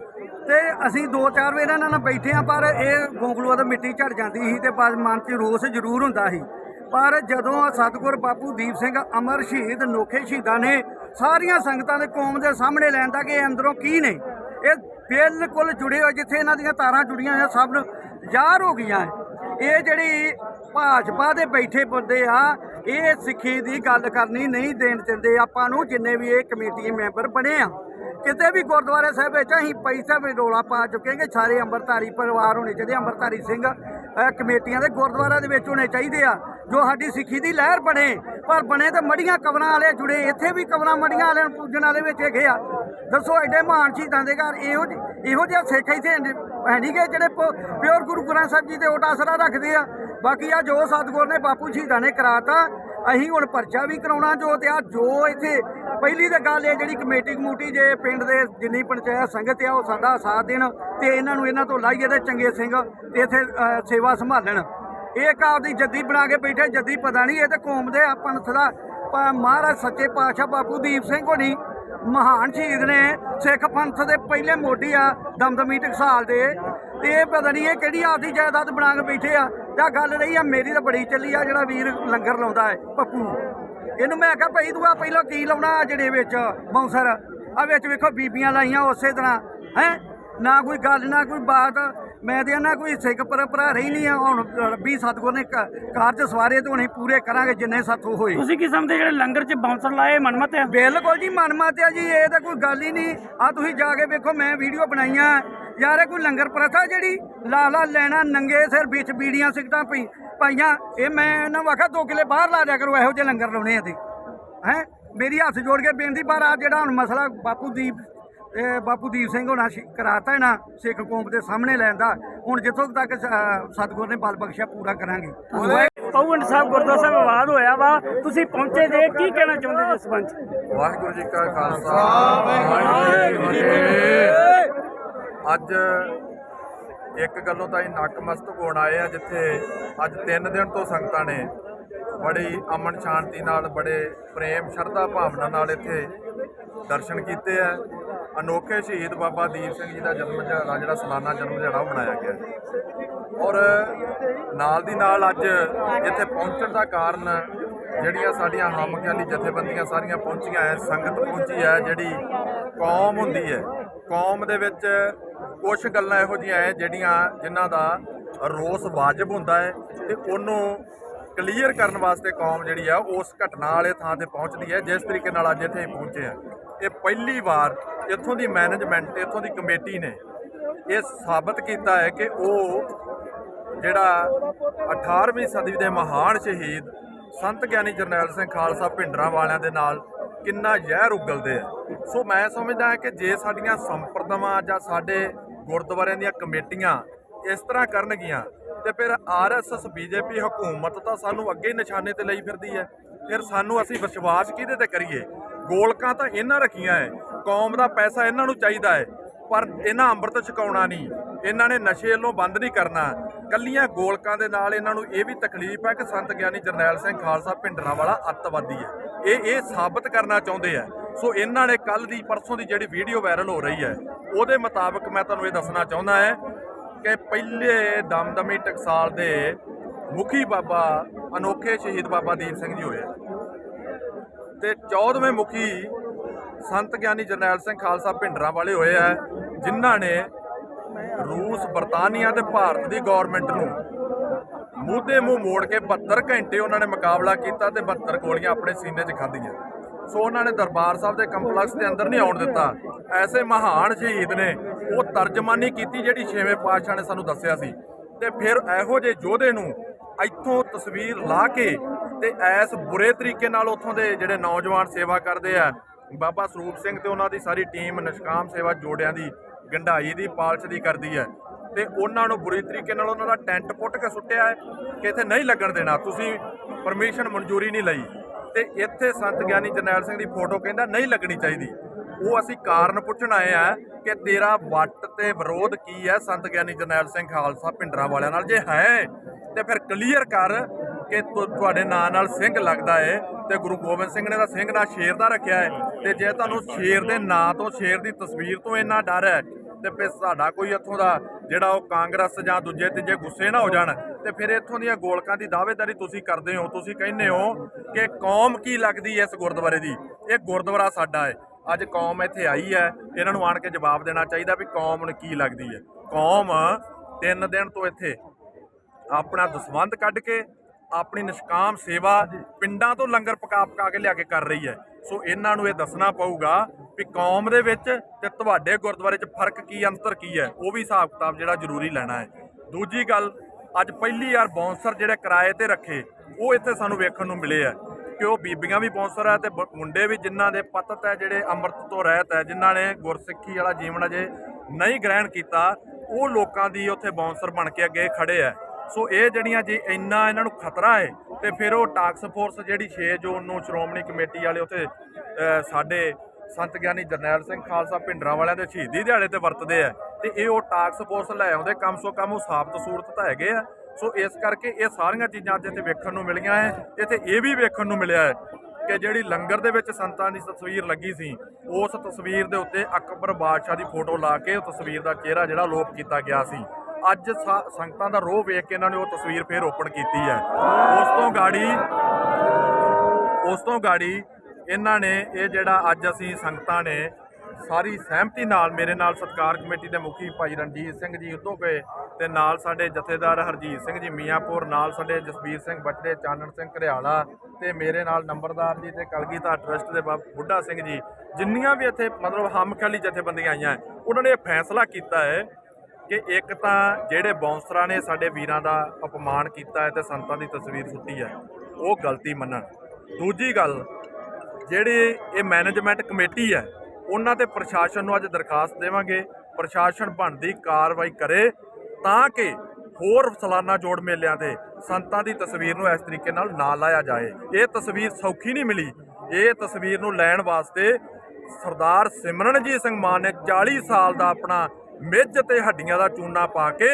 ਤੇ ਅਸੀਂ ਦੋ ਚਾਰ ਵਾਰ ਇਹਨਾਂ ਨਾਲ ਬੈਠੇ ਆ, ਪਰ ਇਹ ਗੋਂਗਲੂਆ ਤੋਂ ਮਿੱਟੀ ਝੜ ਜਾਂਦੀ ਸੀ ਤੇ ਬਸ ਮਨ 'ਚ ਰੋਸ ਜ਼ਰੂਰ ਹੁੰਦਾ ਸੀ। ਪਰ ਜਦੋਂ ਸਤਿਗੁਰ ਬਾਪੂ ਦੀਪ ਸਿੰਘ ਅਮਰ ਸ਼ਹੀਦ ਨੋਖੇ ਸ਼ਹੀਦਾਂ ਨੇ ਸਾਰੀਆਂ ਸੰਗਤਾਂ ਦੇ ਕੌਮ ਦੇ ਸਾਹਮਣੇ ਲੈਣ ਕਿ ਇਹ ਅੰਦਰੋਂ ਕੀ ਨੇ? ਇਹ ਬਿਲਕੁਲ ਜੁੜੇ ਹੋਏ, ਜਿੱਥੇ ਇਹਨਾਂ ਦੀਆਂ ਤਾਰਾਂ ਜੁੜੀਆਂ ਹੋਈਆਂ ਸਭ ਨੂੰ ਜ਼ਾਹਰ ਹੋ ਗਈਆਂ। ਇਹ ਜਿਹੜੀ ਭਾਜਪਾ ਦੇ ਬੈਠੇ ਬੰਦੇ ਆ, ਇਹ ਸਿੱਖੀ ਦੀ ਗੱਲ ਕਰਨੀ ਨਹੀਂ ਦੇਣ ਦਿੰਦੇ। ਆਪਾਂ ਨੂੰ ਜਿੰਨੇ ਵੀ ਇਹ ਕਮੇਟੀ ਮੈਂਬਰ ਬਣੇ ਆ, ਕਿਤੇ ਵੀ ਗੁਰਦੁਆਰੇ ਸਾਹਿਬ ਵਿੱਚ ਅਸੀਂ ਪੈਸਾ ਵੀ ਰੋਲਾ ਪਾ ਚੁੱਕੇ ਹਾਂ ਕਿ ਸਾਰੇ ਅੰਮ੍ਰਿਤਧਾਰੀ ਪਰਿਵਾਰ ਹੋਣੇ ਚਾਹੀਦੇ ਅੰਮ੍ਰਿਤਧਾਰੀ ਸਿੰਘ ਕਮੇਟੀਆਂ ਦੇ ਗੁਰਦੁਆਰਾ ਦੇ ਵਿੱਚ ਹੋਣੇ ਚਾਹੀਦੇ ਆ, ਜੋ ਸਾਡੀ ਸਿੱਖੀ ਦੀ ਲਹਿਰ ਬਣੇ। ਪਰ ਬਣੇ ਤੇ ਮੜੀਆਂ ਕਵਰਾਂ ਵਾਲੇ ਜੁੜੇ। ਇੱਥੇ ਵੀ ਕਵਰਾਂ ਮੜੀਆਂ ਵਾਲਿਆਂ ਨੂੰ ਪੂਜਣ ਵਾਲੇ ਵਿੱਚ ਹੈਗੇ ਆ। ਦੱਸੋ, ਐਡੇ ਮਹਾਨ ਸ਼ਹੀਦਾਂ ਦੇ ਘਰ ਇਹੋ ਜਿਹੇ ਇਹੋ ਜਿਹਾ ਸਿੱਖ ਇੱਥੇ ਹੈ ਨਹੀਂ ਗੇ ਜਿਹੜੇ ਪਿਓਰ ਗੁਰੂ ਗ੍ਰੰਥ ਸਾਹਿਬ ਜੀ ਦੇ ਓਟ ਆਸਰਾ ਰੱਖਦੇ ਆ। ਬਾਕੀ ਆ ਜੋ ਸਤਿਗੁਰ ਨੇ ਬਾਪੂ ਸ਼ਹੀਦਾਂ ਨੇ ਕਰਾਤਾ, ਅਸੀਂ ਹੁਣ ਪਰਚਾ ਵੀ ਕਰਾਉਣਾ ਜੋ ਤੇ ਆ ਜੋ ਇੱਥੇ ਪਹਿਲੀ ਤਾਂ ਗੱਲ ਇਹ ਜਿਹੜੀ ਕਮੇਟੀ ਕਮੂਟੀ ਜੇ ਪਿੰਡ ਦੇ ਜਿੰਨੀ ਪੰਚਾਇਤ ਸੰਗਤ ਆ, ਉਹ ਸਾਡਾ ਸਾਥ ਦੇਣ ਤੇ ਇਹਨਾਂ ਨੂੰ ਇਹਨਾਂ ਤੋਂ ਲਾਈਏ ਤੇ ਚੰਗੇ ਸਿੰਘ ਤੇ ਇੱਥੇ ਸੇਵਾ ਸੰਭਾਲਣ। ਇਹ ਇੱਕ ਆਪਦੀ ਜੱਦੀ ਬਣਾ ਕੇ ਬੈਠੇ, ਜੱਦੀ ਪਤਾ ਨਹੀਂ ਇਹ ਤੇ ਕੌਮ ਦੇ ਆ, ਪੰਥ ਦਾ ਮਹਾਰਾਜ ਸੱਚੇ ਪਾਤਸ਼ਾਹ ਬਾਪੂ ਦੀਪ ਸਿੰਘ ਹੋਣੀ। ਮਹਾਨ ਸ਼ਹੀਦ ਨੇ, ਸਿੱਖ ਪੰਥ ਦੇ ਪਹਿਲੇ ਮੋਢੀ ਆ, ਦਮਦਮੀ ਟਕਸਾਲ ਦੇ। ਤੇ ਇਹ ਪਤਾ ਨਹੀਂ ਇਹ ਕਿਹੜੀ ਆਪਦੀ ਜਾਇਦਾਦ ਬਣਾ ਕੇ ਬੈਠੇ ਆ, ਜਾਂ ਗੱਲ ਰਹੀ ਆ ਮੇਰੀ ਤਾਂ ਬੜੀ ਚੱਲੀ ਆ, ਜਿਹੜਾ ਵੀਰ ਲੰਗਰ ਲਾਉਂਦਾ ਹੈ, ਪੱਪੂ। ਇਹਨੂੰ ਮੈਂ ਆਖਿਆ ਭਾਈ ਤੂੰ ਆ ਪਹਿਲਾਂ ਕੀ ਲਾਉਣਾ ਜਿਹੜੇ ਵਿੱਚ ਬੌਂਸਰ ਆ ਵਿੱਚ ਵੇਖੋ ਬੀਬੀਆਂ ਲਾਈਆਂ ਉਸੇ ਤਰ੍ਹਾਂ, ਹੈ? ਨਾ ਕੋਈ ਗੱਲ, ਨਾ ਕੋਈ ਬਾਤ। ਮੈਂ ਤੇ ਨਾ ਕੋਈ ਸਿੱਖ ਪਰੰਪਰਾ ਰਹੀ ਨਹੀਂ ਆ ਹੁਣ ਰੱਬੀ ਸਤਿਗੁਰ ਨੇ ਕ- ਕਾਰਜ ਸਵਾਰੇ ਤੇ ਹੁਣ ਅਸੀਂ ਪੂਰੇ ਕਰਾਂਗੇ ਜਿੰਨੇ ਸਾਥੋਂ ਹੋਏ। ਤੁਸੀਂ ਕੀ ਸਮਝਦੇ ਜਿਹੜੇ ਲੰਗਰ 'ਚ ਬਾਉਂਸਰ ਲਾਏ ਮਨਮਤ ਆ? ਬਿਲਕੁਲ ਜੀ ਮਨ ਮਾਤਿਆ ਜੀ ਇਹ ਤਾਂ ਕੋਈ ਗੱਲ ਹੀ ਨਹੀਂ। ਆ ਤੁਸੀਂ ਜਾ ਕੇ ਵੇਖੋ ਮੈਂ ਵੀਡੀਓ ਬਣਾਈਆਂ। ਯਾਰ ਇਹ ਕੋਈ ਲੰਗਰ ਪ੍ਰਥਾ ਜਿਹੜੀ? ਲਾਲਾ ਲੈਣਾ ਨੰਗੇ ਸਿਰ ਵਿੱਚ ਬੀੜੀਆਂ ਸਿਗਟਾਂ ਪਈ ਪਾਈਆਂ। ਇਹ ਮੈਂ ਇਹਨਾਂ ਵਾਖਾ ਦੋ ਕਿਲੇ ਬਾਹਰ ਲਾ ਦਿਆ ਕਰੋ ਇਹੋ ਜਿਹੇ ਲੰਗਰ ਲਾਉਣੇ ਆ ਤੇ। ਹੈ? ਮੇਰੀ ਹੱਥ ਜੋੜ ਕੇ ਬੇਨਤੀ ਪਰ ਆ ਜਿਹੜਾ ਹੁਣ ਮਸਲਾ ਬਾਪੂ ਦੀਪ ਇਹ ਬਾਪੂ ਦੀਪ ਸਿੰਘ ਹੋਣਾ ਸੀ ਕਰਾਤਾ ਹੈ ਨਾ ਸਿੱਖ ਕੌਮ ਦੇ ਸਾਹਮਣੇ ਲੈਣ ਦਾ। ਹੁਣ ਜਿੱਥੋਂ ਤੱਕ ਸਤਿਗੁਰ ਨੇ ਬਲ ਬਖਸ਼ਿਆ ਪੂਰਾ ਕਰਾਂਗੇ। ਪੌਵਟ ਸਾਹਿਬ ਗੁਰਦੁਆਰਾ ਸਾਹਿਬ ਵਿਵਾਦ ਹੋਇਆ ਵਾ। ਤੁਸੀਂ ਪਹੁੰਚੇ ਜੇ ਕੀ ਕਹਿਣਾ ਚਾਹੁੰਦੇ ਜੀ ਇਸ ਸੰਬੰਧ 'ਚ? ਵਾਹਿਗੁਰੂ ਜੀ ਕਾ ਖਾਲਸਾ। ਵਾਹਿਗੁਰੂ ਜੀ ਕੀ ਅੱਜ ਇੱਕ ਗੱਲੋਂ ਤਾਂ ਇਹ ਨਕਮਸਤਕ ਹੋਣ ਆਏ ਆ ਜਿੱਥੇ ਅੱਜ 3 ਦਿਨ ਤੋਂ ਸੰਗਤਾਂ ਨੇ ਬੜੀ ਅਮਨ ਸ਼ਾਂਤੀ ਨਾਲ ਬੜੇ ਪ੍ਰੇਮ ਸ਼ਰਧਾ ਭਾਵਨਾ ਨਾਲ ਇੱਥੇ ਦਰਸ਼ਨ ਕੀਤੇ ਆ। ਅਨੋਖੇ ਸ਼ਹੀਦ ਬਾਬਾ ਦੀਪ ਸਿੰਘ ਜੀ ਦਾ ਜਨਮ ਦਿਹਾੜਾ ਜਿਹੜਾ ਸਾਲਾਨਾ ਜਨਮ ਦਿਹਾੜਾ ਉਹ ਮਨਾਇਆ ਗਿਆ ਔਰ ਨਾਲ ਦੀ ਨਾਲ ਅੱਜ ਇੱਥੇ ਪਹੁੰਚਣ ਦਾ ਕਾਰਨ ਜਿਹੜੀਆਂ ਸਾਡੀਆਂ ਹਮਖਿਆਲੀ ਜਥੇਬੰਦੀਆਂ ਸਾਰੀਆਂ ਪਹੁੰਚੀਆਂ ਹੈ ਸੰਗਤ ਪਹੁੰਚੀ ਹੈ ਜਿਹੜੀ ਕੌਮ ਹੁੰਦੀ ਹੈ ਕੌਮ ਦੇ ਵਿੱਚ ਕੁਝ ਗੱਲਾਂ ਇਹੋ ਜਿਹੀਆਂ ਹੈ ਜਿਹੜੀਆਂ ਜਿਨ੍ਹਾਂ ਦਾ ਰੋਸ ਵਾਜਬ ਹੁੰਦਾ ਹੈ ਤੇ ਉਹਨੂੰ ਕਲੀਅਰ ਕਰਨ ਵਾਸਤੇ ਕੌਮ ਜਿਹੜੀ ਆ ਉਸ ਘਟਨਾ ਵਾਲੇ ਥਾਂ ਤੇ ਪਹੁੰਚਦੀ ਹੈ ਜਿਸ ਤਰੀਕੇ ਨਾਲ ਅੱਜ ਇੱਥੇ ਪਹੁੰਚੇ ਆ। ਇਹ ਪਹਿਲੀ ਵਾਰ ਇੱਥੋਂ ਦੀ ਮੈਨੇਜਮੈਂਟ ਇੱਥੋਂ ਦੀ ਕਮੇਟੀ ਨੇ ਇਹ ਸਾਬਤ ਕੀਤਾ ਹੈ ਕਿ ਉਹ ਜਿਹੜਾ 18ਵੀਂ ਸਦੀ ਦੇ ਮਹਾਨ ਸ਼ਹੀਦ ਸੰਤ ਗਿਆਨੀ ਜਰਨੈਲ ਸਿੰਘ ਖਾਲਸਾ ਭਿੰਡਰਾਂ ਵਾਲਿਆਂ ਦੇ ਨਾਲ ਕਿੰਨਾ ਜ਼ਹਿਰ ਉਗਲਦੇ ਆ। ਸੋ ਮੈਂ ਸਮਝਦਾ ਹਾਂ ਕਿ ਜੇ ਸਾਡੀਆਂ ਸੰਪਰਦਾਵਾਂ ਜਾਂ ਸਾਡੇ ਗੁਰਦੁਆਰਿਆਂ ਦੀਆਂ ਕਮੇਟੀਆਂ ਇਸ ਤਰ੍ਹਾਂ ਕਰਨਗੀਆਂ, ਤੇ ਫਿਰ ਆਰਐਸਐਸ ਬੀਜੇਪੀ ਹਕੂਮਤ ਤਾਂ ਸਾਨੂੰ ਅੱਗੇ ਹੀ ਨਿਸ਼ਾਨੇ ਤੇ ਲਈ ਫਿਰਦੀ ਹੈ। ਫਿਰ ਸਾਨੂੰ ਅਸੀਂ ਵਿਸ਼ਵਾਸ ਕਿਹਦੇ ਤੇ ਕਰੀਏ? ਗੋਲਕਾਂ ਤਾਂ ਇਹਨਾਂ ਰੱਖੀਆਂ ਹੈ ਕੌਮ ਦਾ ਪੈਸਾ ਇਹਨਾਂ ਨੂੰ ਚਾਹੀਦਾ ਹੈ ਪਰ ਇਹਨਾਂ ਅੰਮ੍ਰਿਤ ਛਕਾਉਣਾ ਨਹੀਂ। ਇਹਨਾਂ ਨੇ ਨਸ਼ੇ ਵੱਲੋਂ ਬੰਦ ਨਹੀਂ ਕਰਨਾ। ਕੱਲੀਆਂ ਗੋਲਕਾਂ ਦੇ ਨਾਲ ਇਹਨਾਂ ਨੂੰ ਇਹ ਵੀ ਤਕਲੀਫ ਹੈ ਕਿ ਸੰਤ ਗਿਆਨੀ ਜਰਨੈਲ ਸਿੰਘ ਖਾਲਸਾ ਭਿੰਡਰਾਂ ਵਾਲਾ ਅੱਤਵਾਦੀ ਹੈ ਇਹ ਇਹ ਸਾਬਤ ਕਰਨਾ ਚਾਹੁੰਦੇ ਆ ਸੋ ਇਹਨਾਂ ਨੇ ਕੱਲ ਦੀ, ਪਰਸੋਂ ਦੀ ਜਿਹੜੀ ਵੀਡੀਓ ਵਾਇਰਲ ਹੋ ਰਹੀ ਹੈ ਉਹਦੇ ਮੁਤਾਬਕ ਮੈਂ ਤੁਹਾਨੂੰ ਇਹ ਦੱਸਣਾ ਚਾਹੁੰਦਾ ਹੈ ਕਿ ਪਹਿਲੇ ਦਮਦਮੀ ਟਕਸਾਲ ਦੇ ਮੁਖੀ ਬਾਬਾ ਅਨੋਖੇ ਸ਼ਹੀਦ ਬਾਬਾ ਦੀਪ ਸਿੰਘ ਜੀ ਹੋਏ ਤੇ 14ਵੇਂ ਮੁਖੀ ਸੰਤ ਗਿਆਨੀ ਜਰਨੈਲ ਸਿੰਘ ਖਾਲਸਾ ਭਿੰਡਰਾਂ ਵਾਲੇ ਹੋਏ ਆ, ਜਿਨ੍ਹਾਂ ਨੇ ਰੂਸ, ਬਰਤਾਨੀਆ ਤੇ ਭਾਰਤ ਦੀ ਗਵਰਨਮੈਂਟ ਨੂੰ ਮੂੰਹ ਮੂੰਹ ਮੋੜ ਕੇ 72 ਘੰਟੇ ਉਹਨਾਂ ਨੇ ਮੁਕਾਬਲਾ ਕੀਤਾ ਤੇ 72 ਗੋਲੀਆਂ ਆਪਣੇ ਸੀਨੇ 'ਚ ਖਾਧੀਆਂ। ਸੋ ਉਹਨਾਂ ਨੇ ਦਰਬਾਰ ਸਾਹਿਬ ਦੇ ਕੰਪਲੈਕਸ ਦੇ ਅੰਦਰ ਨਹੀਂ ਆਉਣ ਦਿੱਤਾ। ਐਸੇ ਮਹਾਨ ਸ਼ਹੀਦ ਨੇ ਉਹ ਤਰਜਮਾਨੀ ਕੀਤੀ ਜਿਹੜੀ ਛੇਵੇਂ ਪਾਤਸ਼ਾਹ ਨੇ ਸਾਨੂੰ ਦੱਸਿਆ ਸੀ। ਤੇ ਫਿਰ ਇਹੋ ਜਿਹੇ ਯੋਧੇ ਨੂੰ ਇੱਥੋਂ ਤਸਵੀਰ ਲਾ ਕੇ ਤੇ ਐਸ ਬੁਰੇ ਤਰੀਕੇ ਨਾਲ ਉੱਥੋਂ ਦੇ ਜਿਹੜੇ ਨੌਜਵਾਨ ਸੇਵਾ ਕਰਦੇ ਆ, ਬਾਬਾ ਸਰੂਪ ਸਿੰਘ ਤੇ ਉਹਨਾਂ ਦੀ ਸਾਰੀ ਟੀਮ ਨਿਸ਼ਕਾਮ ਸੇਵਾ ਜੋੜਿਆਂ ਦੀ, ਗੰਢਾਈ ਦੀ, ਪਾਲਸ਼ ਦੀ ਕਰਦੀ ਹੈ। ਤੇ ਉਹਨਾਂ ਨੂੰ ਬੁਰੀ ਤਰੀਕੇ ਨਾਲ ਉਹਨਾਂ ਦਾ ਟੈਂਟ ਪੁੱਟ ਕੇ ਸੁੱਟਿਆ ਹੈ, ਕਿ ਇੱਥੇ ਨਹੀਂ ਲੱਗਣ ਦੇਣਾ, ਤੁਸੀਂ ਪਰਮਿਸ਼ਨ ਮਨਜ਼ੂਰੀ ਨਹੀਂ ਲਈ। ਤੇ ਇੱਥੇ ਸੰਤ ਗਿਆਨੀ ਜਰਨੈਲ ਸਿੰਘ ਦੀ ਫੋਟੋ ਕਹਿੰਦਾ ਨਹੀਂ ਲੱਗਣੀ ਚਾਹੀਦੀ। ਉਹ ਅਸੀਂ ਕਾਰਨ ਪੁੱਛਣ ਆਏ ਆ ਕਿ ਤੇਰਾ ਵੱਟ ਤੇ ਵਿਰੋਧ ਕੀ ਹੈ, ਸੰਤ ਗਿਆਨੀ ਜਰਨੈਲ ਸਿੰਘ ਖਾਲਸਾ ਭਿੰਡਰਾਂ ਵਾਲਿਆਂ ਨਾਲ? ਜੇ ਹੈ, ਤੇ ਫਿਰ ਕਲੀਅਰ ਕਰ ਕਿ ਤੁਹਾਡੇ ਨਾਂ ਨਾਲ ਸਿੰਘ ਲੱਗਦਾ ਹੈ ਤੇ ਗੁਰੂ ਗੋਬਿੰਦ ਸਿੰਘ ਨੇ ਤਾਂ ਸਿੰਘ ਨਾਲ ਸ਼ੇਰ ਦਾ ਰੱਖਿਆ ਹੈ ਤੇ ਜੇ ਤੁਹਾਨੂੰ ਸ਼ੇਰ ਦੇ ਨਾਂ ਤੋਂ, ਸ਼ੇਰ ਦੀ ਤਸਵੀਰ ਤੋਂ ਇੰਨਾ ਡਰ ਹੈ ਤੇ ਫਿਰ ਸਾਡਾ ਕੋਈ ਇੱਥੋਂ ਦਾ ਜਿਹੜਾ ਉਹ ਕਾਂਗਰਸ ਜਾਂ ਦੂਜੇ ਤੀਜੇ ਗੁੱਸੇ ਨਾ ਹੋ ਜਾਣ ਤੇ ਫਿਰ ਇੱਥੋਂ ਦੀਆਂ ਗੋਲਕਾਂ ਦੀ ਦਾਅਵੇਦਾਰੀ ਤੁਸੀਂ ਕਰਦੇ ਹੋ, ਤੁਸੀਂ ਕਹਿੰਦੇ ਹੋ ਕਿ ਕੌਮ ਕੀ ਲੱਗਦੀ ਹੈ ਇਸ ਗੁਰਦੁਆਰੇ ਦੀ? ਇਹ ਗੁਰਦੁਆਰਾ ਸਾਡਾ ਹੈ ਅੱਜ ਕੌਮ ਇੱਥੇ ਆਈ ਹੈ, ਇਹਨਾਂ ਨੂੰ ਆਣ ਕੇ ਜਵਾਬ ਦੇਣਾ ਚਾਹੀਦਾ ਵੀ ਕੌਮ ਨੂੰ ਕੀ ਲੱਗਦੀ ਹੈ ਕੌਮ ਤਿੰਨ ਦਿਨ ਤੋਂ ਇੱਥੇ ਆਪਣਾ ਦਸਵੰਧ ਕੱਢ ਕੇ ਆਪਣੀ ਨਿਸ਼ਕਾਮ ਸੇਵਾ ਪਿੰਡਾਂ ਤੋਂ ਲੰਗਰ ਪਕਾ ਪਕਾ ਕੇ ਲਿਆ ਕੇ ਕਰ ਰਹੀ ਹੈ। ਸੋ ਇਹਨਾਂ ਨੂੰ ਇਹ ਦੱਸਣਾ ਪਊਗਾ ਵੀ ਕੌਮ ਦੇ ਵਿੱਚ ਤੇ ਤੁਹਾਡੇ ਗੁਰਦੁਆਰੇ 'ਚ ਫ਼ਰਕ ਕੀ ਅੰਤਰ ਕੀ ਹੈ ਉਹ ਵੀ ਹਿਸਾਬ ਕਿਤਾਬ ਜਿਹੜਾ ਜ਼ਰੂਰੀ ਲੈਣਾ ਹੈ। ਦੂਜੀ ਗੱਲ ਅੱਜ ਪਹਿਲੀ ਵਾਰ ਬੌਂਸਰ ਜਿਹੜੇ ਕਿਰਾਏ ਤੇ ਰੱਖੇ ਉਹ ਇੱਥੇ ਸਾਨੂੰ ਵੇਖਣ ਨੂੰ ਮਿਲੇ ਆ ਕਿ ਉਹ ਬੀਬੀਆਂ ਵੀ ਬੌਂਸਰ ਹੈ ਤੇ ਮੁੰਡੇ ਵੀ ਜਿਨ੍ਹਾਂ ਦੇ ਪਤਤ ਹੈ ਜਿਹੜੇ ਅੰਮ੍ਰਿਤ ਤੋਂ ਰਹਿਤ ਹੈ ਜਿਨ੍ਹਾਂ ਨੇ ਗੁਰਸਿੱਖੀ ਵਾਲਾ ਜੀਵਨ ਅਜੇ ਨਹੀਂ ਗ੍ਰਹਿਣ ਕੀਤਾ ਉਹ ਲੋਕਾਂ ਦੀ ਉੱਥੇ ਬੌਂਸਰ ਬਣ ਕੇ ਅੱਗੇ ਖੜੇ ਆ ਸੋ ਇਹ ਜਿਹੜੀਆਂ ਜੇ ਇੰਨਾ ਇਹਨਾਂ ਨੂੰ ਖਤਰਾ ਹੈ ਤੇ ਫਿਰ ਉਹ ਟਾਕਸ ਫੋਰਸ ਜਿਹੜੀ 6 ਜੂਨ ਨੂੰ ਸ਼੍ਰੋਮਣੀ ਕਮੇਟੀ ਵਾਲੇ ਉੱਥੇ ਸਾਡੇ ਸੰਤ ਗਿਆਨੀ ਜਰਨੈਲ ਸਿੰਘ ਖਾਲਸਾ ਭਿੰਡਰਾਂ ਵਾਲਿਆਂ ਦੇ ਸ਼ਹੀਦੀ ਦਿਹਾੜੇ ਤੇ ਵਰਤਦੇ ਆ ਤੇ ਇਹ ਉਹ ਟਾਕਸ ਫੋਰਸ ਲੈ ਆਉਂਦੇ, ਕਮ ਸੋ ਕਮ ਉਹ ਸਾਫ਼ਤ ਸੂਰਤ ਤਾਂ ਹੈਗੇ ਆ। ਸੋ ਇਸ ਕਰਕੇ ਇਹ ਸਾਰੀਆਂ ਚੀਜ਼ਾਂ ਅੱਜ ਇੱਥੇ ਵੇਖਣ ਨੂੰ ਮਿਲੀਆਂ ਹੈ ਇੱਥੇ ਇਹ ਵੀ ਵੇਖਣ ਨੂੰ ਮਿਲਿਆ ਹੈ ਕਿ ਜਿਹੜੀ ਲੰਗਰ ਦੇ ਵਿੱਚ ਸੰਤਾਂ ਦੀ ਤਸਵੀਰ ਲੱਗੀ ਸੀ, ਉਸ ਤਸਵੀਰ ਦੇ ਉੱਤੇ ਅਕਬਰ ਬਾਦਸ਼ਾਹ ਦੀ ਫੋਟੋ ਲਾ ਕੇ ਉਹ ਤਸਵੀਰ ਦਾ ਚਿਹਰਾ ਜਿਹੜਾ ਲੋਪ ਕੀਤਾ ਗਿਆ ਸੀ। ਅੱਜ ਸਾ- ਸੰਗਤਾਂ ਦਾ ਰੋਹ ਵੇਖ ਕੇ ਇਹਨਾਂ ਨੇ ਉਹ ਤਸਵੀਰ ਫੇਰ ਓਪਨ ਕੀਤੀ ਹੈ। ਉਸ ਤੋਂ ਗਾੜੀ, ਉਸ ਤੋਂ ਗਾੜੀ ਇਹਨਾਂ ਨੇ ਇਹ ਜਿਹੜਾ ਅੱਜ ਅਸੀਂ ਸੰਗਤਾਂ ਨੇ ਸਾਰੀ ਸਹਿਮਤੀ ਨਾਲ ਮੇਰੇ ਨਾਲ ਸਤਕਾਰ ਕਮੇਟੀ ਦੇ ਮੁਖੀ ਭਾਈ ਰਣਜੀਤ ਸਿੰਘ ਜੀ ਉਦੋਂ ਗਏ ਤੇ ਨਾਲ ਸਾਡੇ ਜਥੇਦਾਰ ਹਰਜੀਤ ਸਿੰਘ ਜੀ ਮੀਆਂਪੁਰ, ਨਾਲ ਸਾਡੇ ਜਸਬੀਰ ਸਿੰਘ ਬਚੜੇ, ਚਾਨਣ ਸਿੰਘ ਘਰਿਆਲਾ ਤੇ ਮੇਰੇ ਨਾਲ ਨੰਬਰਦਾਰ ਜੀ ਤੇ ਕਲਗੀਧਰ ਟਰਸਟ ਦੇ ਬਾਬ ਬੁੱਢਾ ਸਿੰਘ ਜੀ, ਜਿੰਨੀਆਂ ਵੀ ਇੱਥੇ ਮਤਲਬ ਹਮਖਿਆਲੀ ਜਥੇਬੰਦੀਆਂ ਆਈਆਂ, ਉਹਨਾਂ ਨੇ ਇਹ ਫੈਸਲਾ ਕੀਤਾ ਹੈ ਕਿ ਇੱਕ ਤਾਂ ਜਿਹੜੇ ਬੌਂਸਰਾਂ ਨੇ ਸਾਡੇ ਵੀਰਾਂ ਦਾ ਅਪਮਾਨ ਕੀਤਾ ਹੈ ਤੇ ਸੰਤਾਂ ਦੀ ਤਸਵੀਰ ਸੁੱਟੀ ਹੈ, ਉਹ ਗਲਤੀ ਮੰਨਣ। ਦੂਜੀ ਗੱਲ, ਜਿਹੜੀ ਇਹ ਮੈਨੇਜਮੈਂਟ ਕਮੇਟੀ ਹੈ, ਉਹਨਾਂ ਤੇ ਪ੍ਰਸ਼ਾਸਨ ਨੂੰ ਅੱਜ ਦਰਖਾਸਤ ਦੇਵਾਂਗੇ, ਪ੍ਰਸ਼ਾਸਨ ਬਣਦੀ ਕਾਰਵਾਈ ਕਰੇ ਤਾਂ ਕਿ ਹੋਰ ਸਾਲਾਨਾ ਜੋੜ ਮੇਲਿਆਂ ਤੇ ਸੰਤਾਂ ਦੀ ਤਸਵੀਰ ਨੂੰ ਇਸ ਤਰੀਕੇ ਨਾਲ ਨਾ ਲਾਇਆ ਜਾਏ। ਇਹ ਤਸਵੀਰ ਸੌਖੀ ਨਹੀਂ ਮਿਲੀ। ਇਹ ਤਸਵੀਰ ਨੂੰ ਲੈਣ ਵਾਸਤੇ ਸਰਦਾਰ ਸਿਮਰਨਜੀਤ ਸਿੰਘ ਮਾਨ ਨੇ 40 ਸਾਲ ਦਾ ਆਪਣਾ ਮਿੱਝ ਤੇ ਹੱਡੀਆਂ ਦਾ ਚੂਨਾ ਪਾ ਕੇ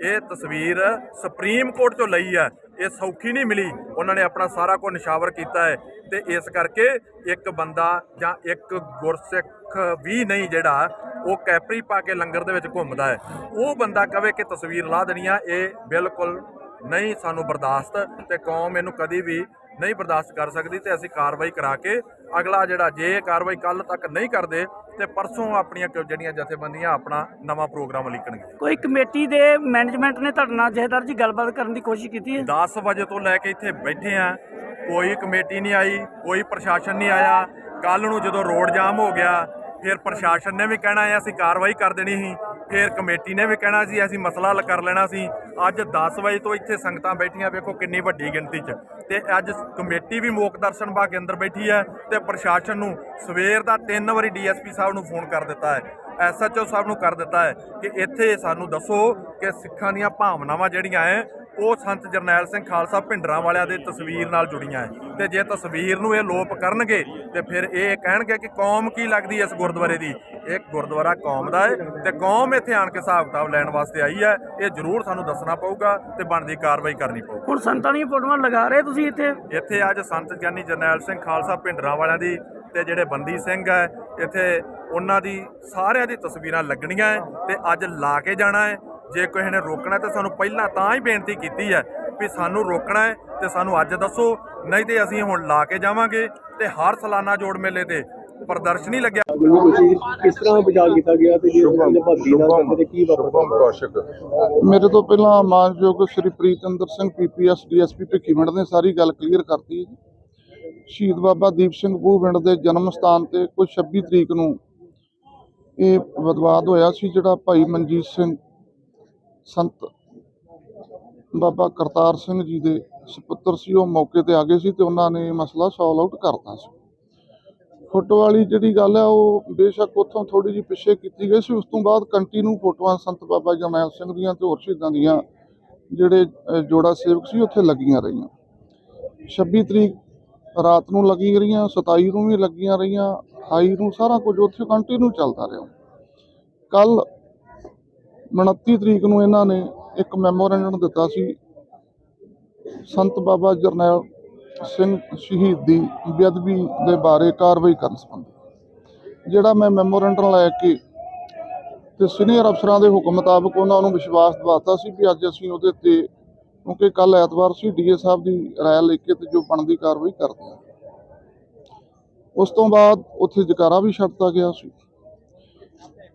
ਇਹ ਤਸਵੀਰ ਸੁਪਰੀਮ ਕੋਰਟ ਤੋਂ ਲਈ ਹੈ। ਇਹ ਸੌਖੀ ਨਹੀਂ ਮਿਲੀ। ਉਹਨਾਂ ਨੇ ਆਪਣਾ ਸਾਰਾ ਕੁਝ ਨਿਸ਼ਾਵਰ ਕੀਤਾ ਹੈ ਤੇ ਇਸ ਕਰਕੇ ਇੱਕ ਬੰਦਾ ਜਾਂ ਇੱਕ ਗੁਰਸਿੱਖ ਵੀ ਨਹੀਂ ਜਿਹੜਾ, ਉਹ ਕੈਪਰੀ ਪਾ ਕੇ ਲੰਗਰ ਦੇ ਵਿੱਚ ਘੁੰਮਦਾ ਹੈ। ਉਹ ਬੰਦਾ ਕਵੇ ਕਿ ਤਸਵੀਰ ਲਾ ਦੇਣੀ ਆ, ਇਹ ਬਿਲਕੁਲ ਨਹੀਂ ਸਾਨੂੰ ਬਰਦਾਸ਼ਤ ਤੇ ਕੌਮ ਇਹਨੂੰ ਕਦੀ ਵੀ ਨਹੀਂ ਬਰਦਾਸ਼ਤ ਕਰ ਸਕਦੀ ਤੇ ਅਸੀਂ ਕਾਰਵਾਈ ਕਰਾ ਕੇ ਅਗਲਾ ਜਿਹੜਾ ਜੇ ਕਾਰਵਾਈ ਕੱਲ ਤੱਕ ਨਹੀਂ ਕਰਦੇ ਤੇ ਪਰਸੋਂ ਆਪਣੀਆਂ ਜਿਹੜੀਆਂ ਜਥੇਬੰਦੀਆਂ ਆਪਣਾ ਨਵਾਂ ਪ੍ਰੋਗਰਾਮ ਲਿਖਣਗੇ ਕੋਈ ਕਮੇਟੀ ਦੇ ਮੈਨੇਜਮੈਂਟ ਨੇ ਤੁਹਾਡੇ ਨਾਲ ਜਥੇਦਾਰ ਜੀ ਗੱਲਬਾਤ ਕਰਨ ਦੀ ਕੋਸ਼ਿਸ਼ ਕੀਤੀ ਹੈ? 10 ਵਜੇ ਤੋਂ ਲੈ ਕੇ ਇੱਥੇ ਬੈਠੇ ਆ ਕੋਈ ਕਮੇਟੀ ਨਹੀਂ ਆਈ ਕੋਈ ਪ੍ਰਸ਼ਾਸਨ ਨਹੀਂ ਆਇਆ। ਕੱਲ ਨੂੰ ਜਦੋਂ ਰੋਡ ਜਾਮ ਹੋ ਗਿਆ ਫਿਰ ਪ੍ਰਸ਼ਾਸਨ ਨੇ ਵੀ ਕਹਿਣਾ ਹੈ ਅਸੀਂ ਕਾਰਵਾਈ ਕਰ ਦੇਣੀ ਸੀ। ਫਿਰ ਕਮੇਟੀ ਨੇ ਵੀ ਕਹਿਣਾ ਸੀ, ਅਸੀਂ ਮਸਲਾ ਹੱਲ ਕਰ ਲੈਣਾ ਸੀ। ਅੱਜ 10 ਵਜੇ ਤੋਂ ਇੱਥੇ ਸੰਗਤਾਂ ਬੈਠੀਆਂ, ਵੇਖੋ ਕਿੰਨੀ ਵੱਡੀ ਗਿਣਤੀ 'ਚ। ਤੇ ਅੱਜ ਕਮੇਟੀ ਵੀ ਮੋਕ ਦਰਸ਼ਨ ਬਾਗ ਕੇ ਅੰਦਰ ਬੈਠੀ ਹੈ ਤੇ ਪ੍ਰਸ਼ਾਸਨ ਨੂੰ ਸਵੇਰ ਦਾ ਤਿੰਨ ਵਾਰੀ ਡੀਐਸਪੀ ਸਾਹਿਬ ਨੂੰ ਫੋਨ ਕਰ ਦਿੱਤਾ ਹੈ। ਐਸਐਚਓ ਸਾਹਿਬ ਨੂੰ ਕਰ ਦਿੱਤਾ ਹੈ ਕਿ ਇੱਥੇ ਸਾਨੂੰ ਦੱਸੋ ਕਿ ਸਿੱਖਾਂ ਦੀਆਂ ਭਾਵਨਾਵਾਂ ਜਿਹੜੀਆਂ ਹੈ ਉਹ ਸੰਤ ਜਰਨੈਲ ਸਿੰਘ ਖਾਲਸਾ ਭਿੰਡਰਾਂ ਵਾਲਿਆਂ ਦੇ ਤਸਵੀਰ ਨਾਲ ਜੁੜੀਆਂ ਹੈ। ਤੇ ਜੇ ਤਸਵੀਰ ਨੂੰ ਇਹ ਲੋਪ ਕਰਨਗੇ ਤੇ ਫਿਰ ਇਹ ਕਹਿਣਗੇ ਕਿ ਕੌਮ ਕੀ ਲੱਗਦੀ ਇਸ ਗੁਰਦੁਆਰੇ ਦੀ? ਇਹ ਗੁਰਦੁਆਰਾ ਕੌਮ ਦਾ ਹੈ ਤੇ ਕੌਮ ਇੱਥੇ ਆਣ ਕੇ ਹਿਸਾਬ ਕਿਤਾਬ ਲੈਣ ਵਾਸਤੇ ਆਈ ਹੈ। ਇਹ ਜ਼ਰੂਰ ਸਾਨੂੰ ਦੱਸਣਾ ਪਊਗਾ ਤੇ ਬਣਦੀ ਕਾਰਵਾਈ ਕਰਨੀ ਪਊਗੀ। ਹੁਣ ਸੰਤਾਂ ਦੀਆਂ ਫੋਟੋਆਂ ਲਗਾ ਰਹੇ ਤੁਸੀਂ ਇੱਥੇ? ਇੱਥੇ ਅੱਜ ਸੰਤ ਗਿਆਨੀ ਜਰਨੈਲ ਸਿੰਘ ਖਾਲਸਾ ਭਿੰਡਰਾਂ ਵਾਲਿਆਂ ਦੀ ਤੇ ਜਿਹੜੇ ਬੰਦੀ ਸਿੰਘ ਹੈ ਇੱਥੇ ਉਹਨਾਂ ਦੀ ਸਾਰਿਆਂ ਦੀ ਤਸਵੀਰਾਂ ਲੱਗਣੀਆਂ ਹੈ ਤੇ ਅੱਜ ਲਾ ਕੇ ਜਾਣਾ ਹੈ। ਜੇ ਕਿਸੇ ਨੇ ਰੋਕਣਾ ਤੇ ਸਾਨੂੰ ਪਹਿਲਾਂ ਤਾਂ ਹੀ ਬੇਨਤੀ ਕੀਤੀ ਹੈ ਵੀ ਸਾਨੂੰ ਰੋਕਣਾ ਹੈ ਤੇ ਸਾਨੂੰ ਅੱਜ ਦੱਸੋ ਨਹੀਂ ਤੇ ਅਸੀਂ ਹੁਣ ਲਾ ਕੇ ਜਾਵਾਂਗੇ ਤੇ ਹਰ ਸਾਲਾਨਾ ਜੋੜ ਮੇਲੇ ਤੇ ਪ੍ਰਦਰਸ਼ਨੀ ਲੱਗਿਆ। ਕਿਸ ਤਰ੍ਹਾਂ ਬਚਾਅ ਕੀਤਾ ਗਿਆ ਤੇ ਜੇ ਭਾਬੀ ਨਾਲ ਕਰਦੇ ਤੇ ਕੀ ਵਾਪਰਦਾ ਮੇਰੇ ਤੋਂ ਪਹਿਲਾਂ ਮਾਨਯੋਗ ਸ਼੍ਰੀ ਪ੍ਰੀਤਿੰਦਰ ਸਿੰਘ ਪੀਪੀਐਸ ਡੀਐਸਪੀ ਭਿੱਖੀਵਿੰਡ ਨੇ ਸਾਰੀ ਗੱਲ ਕਲੀਅਰ ਕਰਤੀ ਹੈ ਸ਼ਹੀਦ ਬਾਬਾ ਦੀਪ ਸਿੰਘ ਭੂਵਿੰਡ ਦੇ ਜਨਮ ਸਥਾਨ ਤੇ ਕੋਈ 26 ਤਰੀਕ ਨੂੰ ਇਹ ਵਿਵਾਦ ਹੋਇਆ ਸੀ ਜਿਹੜਾ ਭਾਈ ਮਨਜੀਤ ਸਿੰਘ ਸੰਤ ਬਾਬਾ ਕਰਤਾਰ ਸਿੰਘ ਜੀ ਦੇ ਸੁਪੁੱਤਰ ਸੀ, ਉਹ ਮੌਕੇ ਤੇ ਆ ਗਏ ਸੀ ਤੇ ਉਹਨਾਂ ਨੇ ਇਹ ਮਸਲਾ ਸੋਲਵ ਆਊਟ ਕਰਤਾ ਸੀ। ਫੋਟੋ ਵਾਲੀ ਜਿਹੜੀ ਗੱਲ ਹੈ, ਉਹ ਬੇਸ਼ੱਕ ਉੱਥੋਂ ਥੋੜੀ ਜਿਹੀ ਪਿੱਛੇ ਕੀਤੀ ਗਈ ਸੀ, ਉਸ ਤੋਂ ਬਾਅਦ ਕੰਟੀਨਿਊ ਫੋਟੋਆਂ ਸੰਤ ਬਾਬਾ ਜਮੈਲ ਸਿੰਘ ਦੀਆਂ ਤੇ ਹੋਰ ਸ਼ਹੀਦਾਂ ਦੀਆਂ ਜਿਹੜੇ ਜੋੜਾ ਸੇਵਕ ਸੀ, ਉੱਥੇ ਲੱਗੀਆਂ ਰਹੀਆਂ। 26 ਤਰੀਕ ਰਾਤ ਨੂੰ ਲੱਗੀਆਂ ਰਹੀਆਂ 27 ਨੂੰ ਵੀ ਲੱਗੀਆਂ ਰਹੀਆਂ 28 ਨੂੰ ਸਾਰਾ ਕੁਝ ਉੱਥੇ ਕੰਟੀਨਿਊ ਚੱਲਦਾ ਰਿਹਾ। ਕੱਲ 29 ਤਰੀਕ ਨੂੰ ਇਹਨਾਂ ਨੇ ਇੱਕ ਮੈਮੋਰੈਂਡਮ ਦਿੱਤਾ ਸੀ। ਸੰਤ ਬਾਬਾ ਜਰਨੈਲ ਸਿੰਘ ਸ਼ਹੀਦ ਦੀ ਬੇਅਦਬੀ ਦੇ ਬਾਰੇ ਕਾਰਵਾਈ ਕਰਨ ਸੰਬੰਧੀ। ਜਿਹੜਾ ਮੈਂ ਮੈਮੋਰੈਂਡਮ ਲੈ ਕੇ ਤੇ ਸੀਨੀਅਰ ਅਫਸਰਾਂ ਦੇ ਹੁਕਮ ਮੁਤਾਬਕ ਉਹਨਾਂ ਨੂੰ ਵਿਸ਼ਵਾਸ ਦਿਵਾਤਾ ਸੀ ਵੀ ਅੱਜ ਅਸੀਂ ਉਹਦੇ ਤੇ, ਕਿਉਂਕਿ ਕੱਲ ਐਤਵਾਰ ਸੀ ਡੀਏ ਸਾਹਿਬ ਦੀ ਰਾਇ ਲੈ ਕੇ ਤੇ ਜੋ ਬਣਦੀ ਕਾਰਵਾਈ ਕਰਦੇ ਹਾਂ। ਉਸ ਤੋਂ ਬਾਅਦ ਉੱਥੇ ਜਕਾਰਾ ਵੀ ਛੱਡਤਾ ਗਿਆ ਸੀ।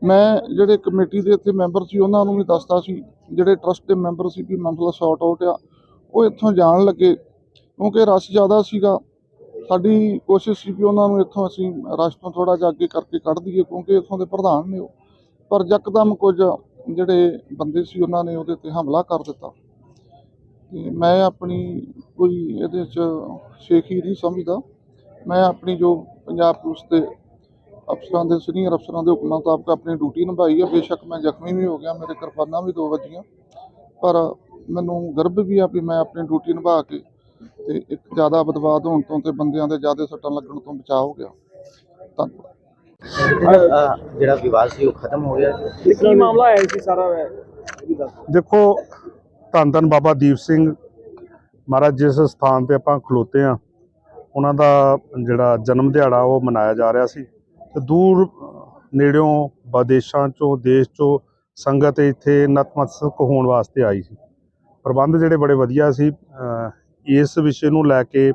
ਮੈਂ ਜਿਹੜੇ ਕਮੇਟੀ ਦੇ ਇੱਥੇ ਮੈਂਬਰ ਸੀ, ਉਹਨਾਂ ਨੂੰ ਵੀ ਦੱਸਤਾ ਸੀ, ਜਿਹੜੇ ਟਰਸਟ ਦੇ ਮੈਂਬਰ ਸੀ ਵੀ ਮਸਲਾ ਸੌਟ ਆਊਟ ਆ। ਉਹ ਇੱਥੋਂ ਜਾਣ ਲੱਗੇ, ਕਿਉਂਕਿ ਰਸ਼ ਜ਼ਿਆਦਾ ਸੀਗਾ। ਸਾਡੀ ਕੋਸ਼ਿਸ਼ ਸੀ ਕਿ ਉਹਨਾਂ ਨੂੰ ਇੱਥੋਂ ਅਸੀਂ ਰਸ਼ ਤੋਂ ਥੋੜਾ ਜਿਹਾ ਅੱਗੇ ਕਰਕੇ ਕੱਢ ਦਈਏ, ਕਿਉਂਕਿ ਇੱਥੋਂ ਦੇ ਪ੍ਰਧਾਨ ਨੇ ਉਹ। ਪਰ ਯਕਦਮ ਕੁਝ ਜਿਹੜੇ ਬੰਦੇ ਸੀ, ਉਹਨਾਂ ਨੇ ਉਹਦੇ ਤੇ ਹਮਲਾ ਕਰ ਦਿੱਤਾ। ਤੇ ਮੈਂ ਆਪਣੀ ਕੋਈ ਇਹਦੇ 'ਚ ਸ਼ੇਖੀ ਨਹੀਂ ਸਮਝਦਾ। ਮੈਂ ਆਪਣੀ ਜੋ ਪੰਜਾਬ ਪੁਲਿਸ ਦੇ ਅਫਸਰਾਂ ਦੇ ਸੀਨੀਅਰ ਅਫਸਰਾਂ ਦੇ ਹੁਕਮਾਂ ਮੁਤਾਬਕ ਆਪਣੀ ਡਿਊਟੀ ਨਿਭਾਈ ਹੈ ਬੇਸ਼ੱਕ ਮੈਂ ਜ਼ਖਮੀ ਵੀ ਹੋ ਗਿਆ ਮੇਰੇ ਕਿਰਪਾਨਾਂ ਵੀ ਦੋ ਵੱਜੀਆਂ। ਪਰ ਮੈਨੂੰ ਗਰਵ ਵੀ ਆ ਵੀ ਮੈਂ ਆਪਣੀ ਡਿਊਟੀ ਨਿਭਾ ਕੇ ਤੇ ਇੱਕ ਜ਼ਿਆਦਾ ਬਦਵਾਦ ਹੋਣ ਤੋਂ ਤੇ ਬੰਦਿਆਂ ਦੇ ਜ਼ਿਆਦਾ ਸੱਟਾਂ ਲੱਗਣ ਤੋਂ ਬਚਾਅ ਹੋ ਗਿਆ। ਧੰਨਵਾਦ। ਜਿਹੜਾ ਅਹ, ਜਿਹੜਾ ਵਿਵਾਦ ਸੀ ਉਹ ਖਤਮ ਹੋ ਗਿਆ। ਕੀ ਮਾਮਲਾ ਆਇਆ ਸੀ ਸਾਰਾ? ਇਹ ਵੀ ਦੱਸ ਦੇਖੋ ਧੰਨ ਧੰਨ ਬਾਬਾ ਦੀਪ ਸਿੰਘ। ਮਹਾਰਾਜ ਜਿਸ ਸਥਾਨ ਤੇ ਆਪਾਂ ਖਲੋਤੇ ਆ ਉਹਨਾਂ ਦਾ ਜਿਹੜਾ ਜਨਮ ਦਿਹਾੜਾ ਉਹ ਮਨਾਇਆ ਜਾ ਰਿਹਾ ਸੀ। ਤੇ ਦੂਰ ਨੇੜਿਓਂ ਵਿਦੇਸ਼ਾਂ ਚੋਂ, ਦੇਸ਼ ਚੋਂ ਸੰਗਤ ਇੱਥੇ ਨਤਮਸਤਕ ਹੋਣ ਵਾਸਤੇ ਆਈ ਸੀ। ਪ੍ਰਬੰਧ ਜਿਹੜੇ ਬੜੇ ਵਧੀਆ ਸੀ। ਇਸ ਵਿਸ਼ੇ ਨੂੰ ਲੈ ਕੇ